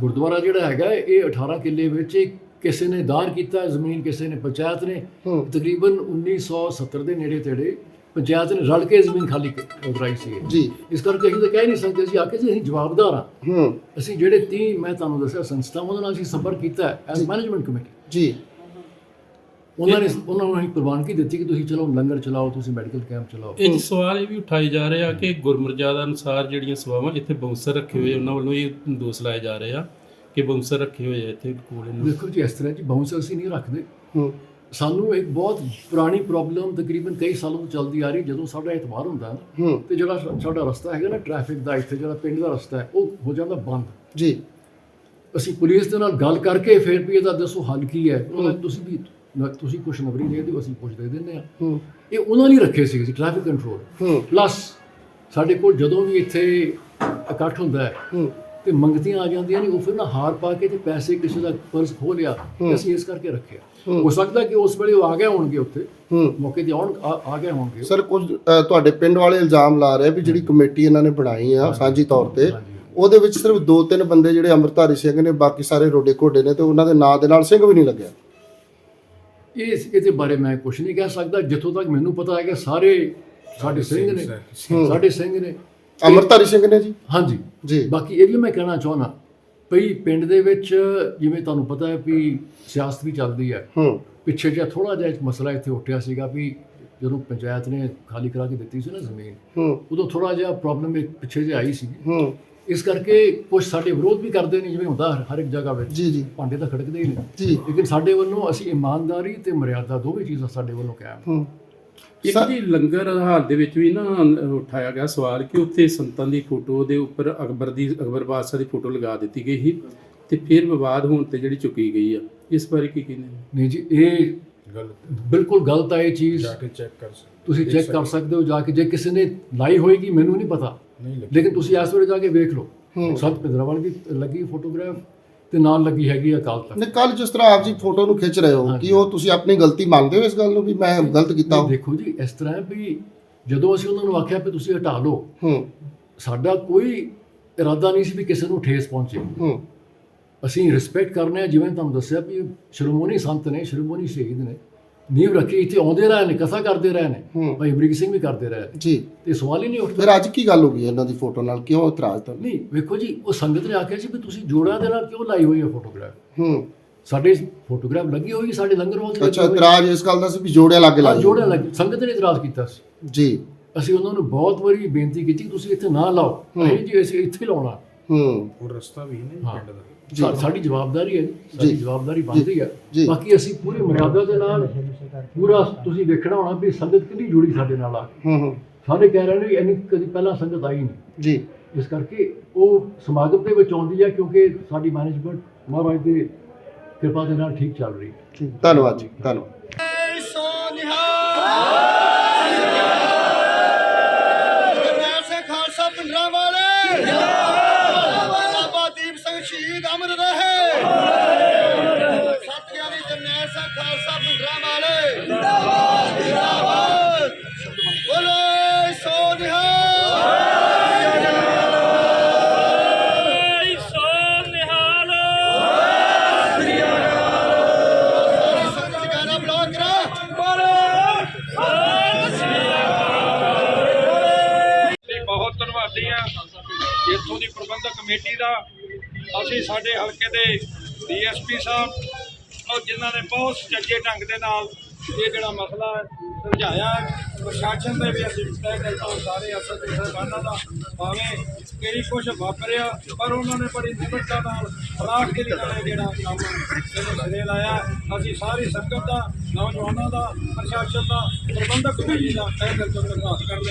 ਗੁਰਦੁਆਰਾ ਜਿਹੜਾ ਹੈਗਾ ਇਹ 18 ਕਿੱਲੇ ਵਿੱਚ ਕਿਸੇ ਨੇ ਦਾਨ ਕੀਤਾ ਜ਼ਮੀਨ ਕਿਸੇ ਨੇ ਪੰਚਾਇਤ ਨੇ। ਤਕਰੀਬਨ 1970 ਦੇ ਨੇੜੇ ਤੇੜੇ ਪੰਚਾਇਤ ਨੇ ਰਲ ਕੇ ਜ਼ਮੀਨ ਖਾਲੀ ਕਰਾਈ ਸੀ। ਜੀ। ਇਸ ਕਰਕੇ ਅਸੀਂ ਤਾਂ ਕਹਿ ਨਹੀਂ ਸਕਦੇ ਅਸੀਂ ਆਖਿਆ ਜੀ ਅਸੀਂ ਜਵਾਬਦਾਰ ਹਾਂ। ਹੂੰ। ਅਸੀਂ ਜਿਹੜੇ 30 ਮੈਂ ਤੁਹਾਨੂੰ ਦੱਸਿਆ ਸੰਸਥਾਵਾਂ ਦੇ ਨਾਲ ਅਸੀਂ ਸੰਪਰਕ ਕੀਤਾ ਹੈ ਐਜ਼ ਮੈਨੇਜਮੈਂਟ ਕਮੇਟੀ ਜੀ। ਉਹਨਾਂ ਨੇ ਉਹਨਾਂ ਨੂੰ ਅਸੀਂ ਪ੍ਰਵਾਨਗੀ ਦਿੱਤੀ ਕਿ ਤੁਸੀਂ ਚਲੋ ਲੰਗਰ ਚਲਾਓ ਤੁਸੀਂ ਮੈਡੀਕਲ ਕੈਂਪ ਚਲਾਓ। ਇਹ 'ਚ ਸਵਾਲ ਇਹ ਵੀ ਉਠਾਏ ਜਾ ਰਹੇ ਆ ਕਿ ਗੁਰਮਰਜ਼ਾਦਾ ਅਨੁਸਾਰ ਜਿਹੜੀਆਂ ਸੇਵਾਵਾਂ ਇੱਥੇ ਬਾਉਂਸਰ ਰੱਖੇ ਹੋਏ ਉਹਨਾਂ ਵੱਲੋਂ ਇਹ ਦੋਸ਼ ਲਾਏ ਜਾ ਰਹੇ ਆ ਕਿ ਬਾਉਂਸਰ ਰੱਖੇ ਹੋਏ ਆ ਇੱਥੇ ਕੋਲ। ਇਹਨਾਂ ਦੇਖੋ ਜੀ ਇਸ ਤਰ੍ਹਾਂ ਜੀ ਬਾਉਂਸਰ ਅਸੀਂ ਨਹੀਂ ਰੱਖਦੇ। ਸਾਨੂੰ ਇੱਕ ਬਹੁਤ ਪੁਰਾਣੀ ਪ੍ਰੋਬਲਮ ਤਕਰੀਬਨ ਕਈ ਸਾਲਾਂ ਤੋਂ ਚੱਲਦੀ ਆ ਰਹੀ ਜਦੋਂ ਸਾਡਾ ਇਤਵਾਰ ਹੁੰਦਾ ਤੇ ਜਿਹੜਾ ਸਾਡਾ ਰਸਤਾ ਹੈਗਾ ਨਾ ਟ੍ਰੈਫਿਕ ਦਾ ਇੱਥੇ ਜਿਹੜਾ ਪਿੰਡ ਦਾ ਰਸਤਾ ਹੈ ਉਹ ਹੋ ਜਾਂਦਾ ਬੰਦ। ਜੀ। ਅਸੀਂ ਪੁਲਿਸ ਦੇ ਨਾਲ ਗੱਲ ਕਰਕੇ ਫਿਰ ਵੀ ਇਹਦਾ ਦੱਸੋ ਹੱਲ ਕੀ ਹੈ ਤੁਸੀਂ ਵੀ ਤੁਸੀਂ ਕੁਛ ਨਵਰੀ ਦੇ ਦਿਓ ਅਸੀਂ ਕੁਛ ਦੇ ਦਿੰਦੇ ਆ ਇਹ ਉਹਨਾਂ ਨੇ ਰੱਖੇ ਸੀ ਟ੍ਰੈਫਿਕ ਕੰਟਰੋਲ ਪਲੱਸ ਸਾਡੇ ਕੋਲ ਜਦੋਂ ਵੀ ਇੱਥੇ ਇਕੱਠ ਹੁੰਦਾ ਹੈ। ਤੇ ਮੰਗਤੀਆਂ ਆ ਜਾਂਦੀਆਂ ਨੇ ਉਹ ਫਿਰ ਨਾ ਹਾਰ ਪਾ ਕੇ ਤੇ ਪੈਸੇ ਕਿਸੇ ਦਾ ਪਰਸ ਖੋਹ ਲਿਆ ਅਸੀਂ ਇਸ ਕਰਕੇ ਰੱਖਿਆ। ਹੋ। ਸਕਦਾ ਕਿ ਉਸ ਵੇਲੇ ਉਹ ਆ ਗਏ ਹੋਣਗੇ ਉੱਥੇ। ਮੌਕੇ ਤੇ ਆਉਣ ਆ ਗਏ ਹੋਣਗੇ। ਸਰ ਕੁਝ ਤੁਹਾਡੇ ਪਿੰਡ ਵਾਲੇ ਇਲਜ਼ਾਮ ਲਾ ਰਹੇ ਵੀ ਜਿਹੜੀ ਕਮੇਟੀ ਇਹਨਾਂ ਨੇ ਬਣਾਈ ਆ ਸਾਂਝੀ ਤੌਰ ਤੇ। ਉਹਦੇ ਵਿੱਚ ਸਿਰਫ ਦੋ ਤਿੰਨ ਬੰਦੇ ਜਿਹੜੇ ਅੰਮ੍ਰਿਤਧਾਰੀ ਸਿੰਘ ਨੇ ਬਾਕੀ ਸਾਰੇ ਰੋਡੇ ਘੋਡੇ ਨੇ ਤੇ ਉਹਨਾਂ ਦੇ ਨਾਂ ਦੇ ਨਾਲ ਸਿੰਘ ਵੀ ਨਹੀਂ ਲੱਗਿਆ। ਇਸ ਇਹਦੇ ਬਾਰੇ ਮੈਂ ਕੁਝ ਨਹੀਂ ਕਹਿ ਸਕਦਾ। ਜਿੱਥੋਂ ਤੱਕ ਮੈਨੂੰ ਪਤਾ ਹੈ ਕਿ ਸਾਰੇ ਸਾਡੇ ਸਿੰਘ ਨੇ ਸਾਡੇ ਸਿੰਘ ਨੇ ਅੰਮ੍ਰਿਤਧਾਰੀ ਸਿੰਘ ਨੇ ਜੀ? ਹਾਂਜੀ। ਜੀ। ਬਾਕੀ ਇਹ ਵੀ ਮੈਂ ਕਹਿਣਾ ਚਾਹੁੰਦਾ ਭਈ ਪਿੰਡ ਦੇ ਵਿੱਚ ਜਿਵੇਂ ਤੁਹਾਨੂੰ ਪਤਾ ਹੈ ਵੀ ਸਿਆਸਤ ਵੀ ਚੱਲਦੀ ਹੈ। ਹੂੰ। ਪਿੱਛੇ ਜਿਹਾ ਥੋੜਾ ਜਿਹਾ ਇੱਕ ਮਸਲਾ ਇੱਥੇ ਉੱਠਿਆ ਸੀਗਾ ਵੀ ਜਦੋਂ ਪੰਚਾਇਤ ਨੇ ਖਾਲੀ ਕਰਾ ਕੇ ਦਿੱਤੀ ਸੀ ਨਾ ਜ਼ਮੀਨ ਹੂੰ। ਉਦੋਂ ਥੋੜਾ ਜਿਹਾ ਪ੍ਰੋਬਲਮ ਇੱਕ ਪਿੱਛੇ ਜਿਹਾ ਆਈ ਸੀ ਹੂੰ। ਇਸ ਕਰਕੇ ਕੁਝ ਸਾਡੇ ਵਿਰੋਧ ਵੀ ਕਰਦੇ ਨੇ ਜਿਵੇਂ ਹੁੰਦਾ ਹਰ- ਹਰ ਇੱਕ ਜਗ੍ਹਾ ਵਿੱਚ। ਜੀ ਜੀ। ਭਾਂਡੇ ਤਾਂ ਖੜਕਦੇ ਹੀ ਨੇ। ਜੀ। ਲੇਕਿਨ ਸਾਡੇ ਵੱਲੋਂ ਅਸੀਂ ਇਮਾਨਦਾਰੀ ਤੇ ਮਰਿਆਦਾ ਦੋਵੇਂ ਚੀਜ਼ਾਂ ਸਾਡੇ ਵੱਲੋਂ ਕਾਇਮ ਹੂੰ। ਇੱਕ ਜੀ ਲੰਗਰ ਹਾਲ ਦੇ ਵਿੱਚ ਵੀ ਨਾ ਉਠਾਇਆ ਗਿਆ ਸਵਾਲ ਕਿ ਉੱਥੇ ਸੰਤਾਂ ਦੀ ਫੋਟੋ ਦੇ ਉੱਪਰ ਅਕਬਰ ਦੀ ਅਕਬਰ ਬਾਦਸ਼ਾਹ ਦੀ ਫੋਟੋ ਲਗਾ ਦਿੱਤੀ ਗਈ ਸੀ ਤੇ ਫਿਰ ਵਿਵਾਦ ਹੋਣ ਤੇ ਜਿਹੜੀ ਚੁੱਕੀ ਗਈ ਆ। ਇਸ ਬਾਰੇ ਕੀ ਕਹਿੰਦੇ ਨੇ? ਨਹੀਂ ਜੀ ਇਹ ਬਿਲਕੁਲ ਗਲਤ ਹੈ ਇਹ ਚੀਜ਼। ਚੈੱਕ ਕਰ ਤੁਸੀਂ ਚੈੱਕ ਕਰ ਸਕਦੇ ਹੋ। ਜਾ ਕੇ। ਜੇ ਕਿਸੇ ਨੇ ਲਾਈ ਹੋਏਗੀ ਮੈਨੂੰ ਨਹੀਂ ਪਤਾ। ਲੇਕਿਨ ਤੁਸੀਂ ਇਸ ਵੇਲੇ ਜਾ ਕੇ ਵੇਖ ਲਓ। ਸਤ ਪਿੰਦਰਾਵਾਲ ਦੀ ਲੱਗੀ ਫੋਟੋਗ੍ਰਾਫ। ਤੇ ਨਾਲ ਲੱਗੀ ਹੈਗੀ ਅਕਾਲ ਤਖਤ। ਨੇ ਕੱਲ ਜਿਸ ਤਰ੍ਹਾਂ ਆਪ ਜੀ ਫੋਟੋ ਨੂੰ ਖਿੱਚ ਰਹੇ ਹੋ ਕਿ ਉਹ ਤੁਸੀਂ ਆਪਣੀ ਗਲਤੀ ਮੰਨਦੇ ਹੋ ਇਸ ਗੱਲ ਨੂੰ ਵੀ ਮੈਂ ਗਲਤ ਕੀਤਾ ਦੇਖੋ ਜੀ ਇਸ ਤਰ੍ਹਾਂ ਹੈ ਵੀ ਜਦੋਂ ਅਸੀਂ ਉਹਨਾਂ ਨੂੰ ਆਖਿਆ ਵੀ ਤੁਸੀਂ ਹਟਾ ਲਓ ਹੂੰ। ਸਾਡਾ ਕੋਈ ਇਰਾਦਾ ਨਹੀਂ ਸੀ ਵੀ ਕਿਸੇ ਨੂੰ ਠੇਸ ਪਹੁੰਚੇ। ਹੂੰ। ਅਸੀਂ ਰਿਸਪੈਕਟ ਕਰਨੇ ਆ ਜਿਵੇਂ ਤੁਹਾਨੂੰ ਦੱਸਿਆ ਵੀ ਸ਼੍ਰੋਮਣੀ ਸੰਤ ਨੇ ਸ਼੍ਰੋਮਣੀ ਸ਼ਹੀਦ ਨੇ। ਨੀਂਹ ਰੱਖੀ ਇੱਥੇ ਆਉਂਦੇ ਰਹੇ ਨੇ ਕਥਾ ਕਰਦੇ ਰਹੇ ਨੇ। ਭਾਈ ਅਮਰੀਕ ਸਿੰਘ ਵੀ ਕਰਦੇ ਰਹੇ ਨੇ। ਜੀ। ਤੇ ਸਵਾਲ ਹੀ ਨਹੀਂ ਉੱਠਦਾ। ਫਿਰ ਅੱਜ ਕੀ ਗੱਲ ਹੋ ਗਈ ਇਹਨਾਂ ਦੀ ਫੋਟੋ ਨਾਲ? ਕਿਉਂ ਇਤਰਾਜ਼ ਤੁਹਾਨੂੰ ਨਹੀਂ ਵੇਖੋ ਜੀ ਉਹ ਸੰਗਤ ਨੇ ਆਖਿਆ ਸੀ ਵੀ ਤੁਸੀਂ ਜੋੜਿਆਂ ਦੇ ਨਾਲ ਕਿਉਂ ਲਾਈ ਹੋਈ ਹੈ ਫੋਟੋਗ੍ਰਾਫ? ਹੂੰ। ਸਾਡੇ ਫੋਟੋਗ੍ਰਾਫ ਲੱਗੀ ਹੋਈ ਸਾਡੇ ਲੰਗਰ ਵਾਲ ਤੇ ਅੱਛਾ ਇਤਰਾਜ਼ ਇਸ ਗੱਲ ਦਾ ਸੀ ਵੀ ਜੋੜਿਆਂ ਲੱਗੇ ਲਾਏ ਜੋੜਿਆਂ ਲੱਗੀ। ਸੰਗਤ ਨੇ ਇਤਰਾਜ਼ ਕੀਤਾ ਸੀ। ਜੀ। ਅਸੀਂ ਉਹਨਾਂ ਨੂੰ ਬਹੁਤ ਵਾਰੀ ਬੇਨਤੀ ਕੀਤੀ ਕਿ ਤੁਸੀਂ ਇੱਥੇ ਨਾ ਲਾਓ। ਨਹੀਂ ਜੀ ਅਸੀਂ ਇੱਥੇ ਲਾਉਣਾ। ਹੂੰ। ਉਹ ਰਸਤਾ ਵੀ ਨਹੀਂ। ਪਿੰਡ ਦਾ। ਸਾਡੀ ਜਵਾਬਦਾਰੀ ਹੈ ਜੀ, ਸਾਡੀ। ਜਵਾਬਦਾਰੀ ਬਣਦੀ ਹੈ ਜੀ। ਬਾਕੀ ਅਸੀਂ ਪੂਰੀ ਮਰਿਆਦਾ ਦੇ ਨਾਲ ਪੂਰਾ ਤੁਸੀਂ ਵੇਖਣਾ ਹੋਣਾ ਵੀ ਸੰਗਤ ਕਿੰਨੀ ਜੁੜੀ ਸਾਡੇ ਨਾਲ ਆ। ਹੂੰ ਹੂੰ ਸਾਰੇ ਕਹਿ ਰਹੇ ਨੇ ਇੰਨੀ ਕਦੀ ਪਹਿਲਾਂ ਸੰਗਤ ਆਈ ਨਹੀਂ ਜੀ ਇਸ ਕਰਕੇ ਉਹ ਸਮਾਗਮ ਦੇ ਵਿੱਚ ਆਉਂਦੀ ਹੈ ਕਿਉਂਕਿ ਸਾਡੀ ਮੈਨੇਜਮੈਂਟ ਮਹਾਰਾਜ ਦੇ ਕਿਰਪਾ ਦੇ ਨਾਲ ਠੀਕ ਚੱਲ ਰਹੀ ਹੈ ਧੰਨਵਾਦ ਜੀ ਧੰਨਵਾਦ ਖਾਲਸਾ ਪਿੰਡਰਾਂ ਵਾਲੇ ਬਾਬਾ ਦੀਪ ਸਿੰਘ ਸ਼ਹੀਦ ਅਮਰ ਰਹੇ ਅਸੀਂ ਸਾਡੇ ਹਲਕੇ ਦੇ ਡੀਐਸਪੀ ਸਾਹਿਬ ਔਰ ਜਿਨ੍ਹਾਂ ਨੇ ਬਹੁਤ ਸੁਚੱਜੇ ਢੰਗ ਦੇ ਨਾਲ ਇਹ ਜਿਹੜਾ ਮਸਲਾ ਸਮਝਾਇਆ ਪ੍ਰਸ਼ਾਸਨ ਦੇ ਵੀ ਅਸੀਂ ਤੈਅ ਕਰਤਾ ਸਾਰੇ ਅਫਸਰ ਤੇ ਸਰਬਾਨਾਂ ਦਾ ਭਾਵੇਂ ਕਈ ਕੁਝ ਵਾਪਰਿਆ, ਪਰ ਉਹਨਾਂ ਨੇ ਬੜੀ ਨਿਮਰਤਾ ਨਾਲ ਰਾਖ ਕੇ ਨਾਲ ਜਿਹੜਾ ਕੰਮ ਇਹਨੂੰ ਸਿਰੇ ਲਾਇਆ। ਅਸੀਂ ਸਾਰੀ ਸੰਗਤ ਦਾ, ਨੌਜਵਾਨਾਂ ਦਾ, ਪ੍ਰਸ਼ਾਸਨ ਦਾ, ਪ੍ਰਬੰਧਕ ਕਮੇਟੀ ਦਾ ਤਹਿ ਦਿਲ ਤੋਂ ਧੰਨਵਾਦ ਕਰਦੇ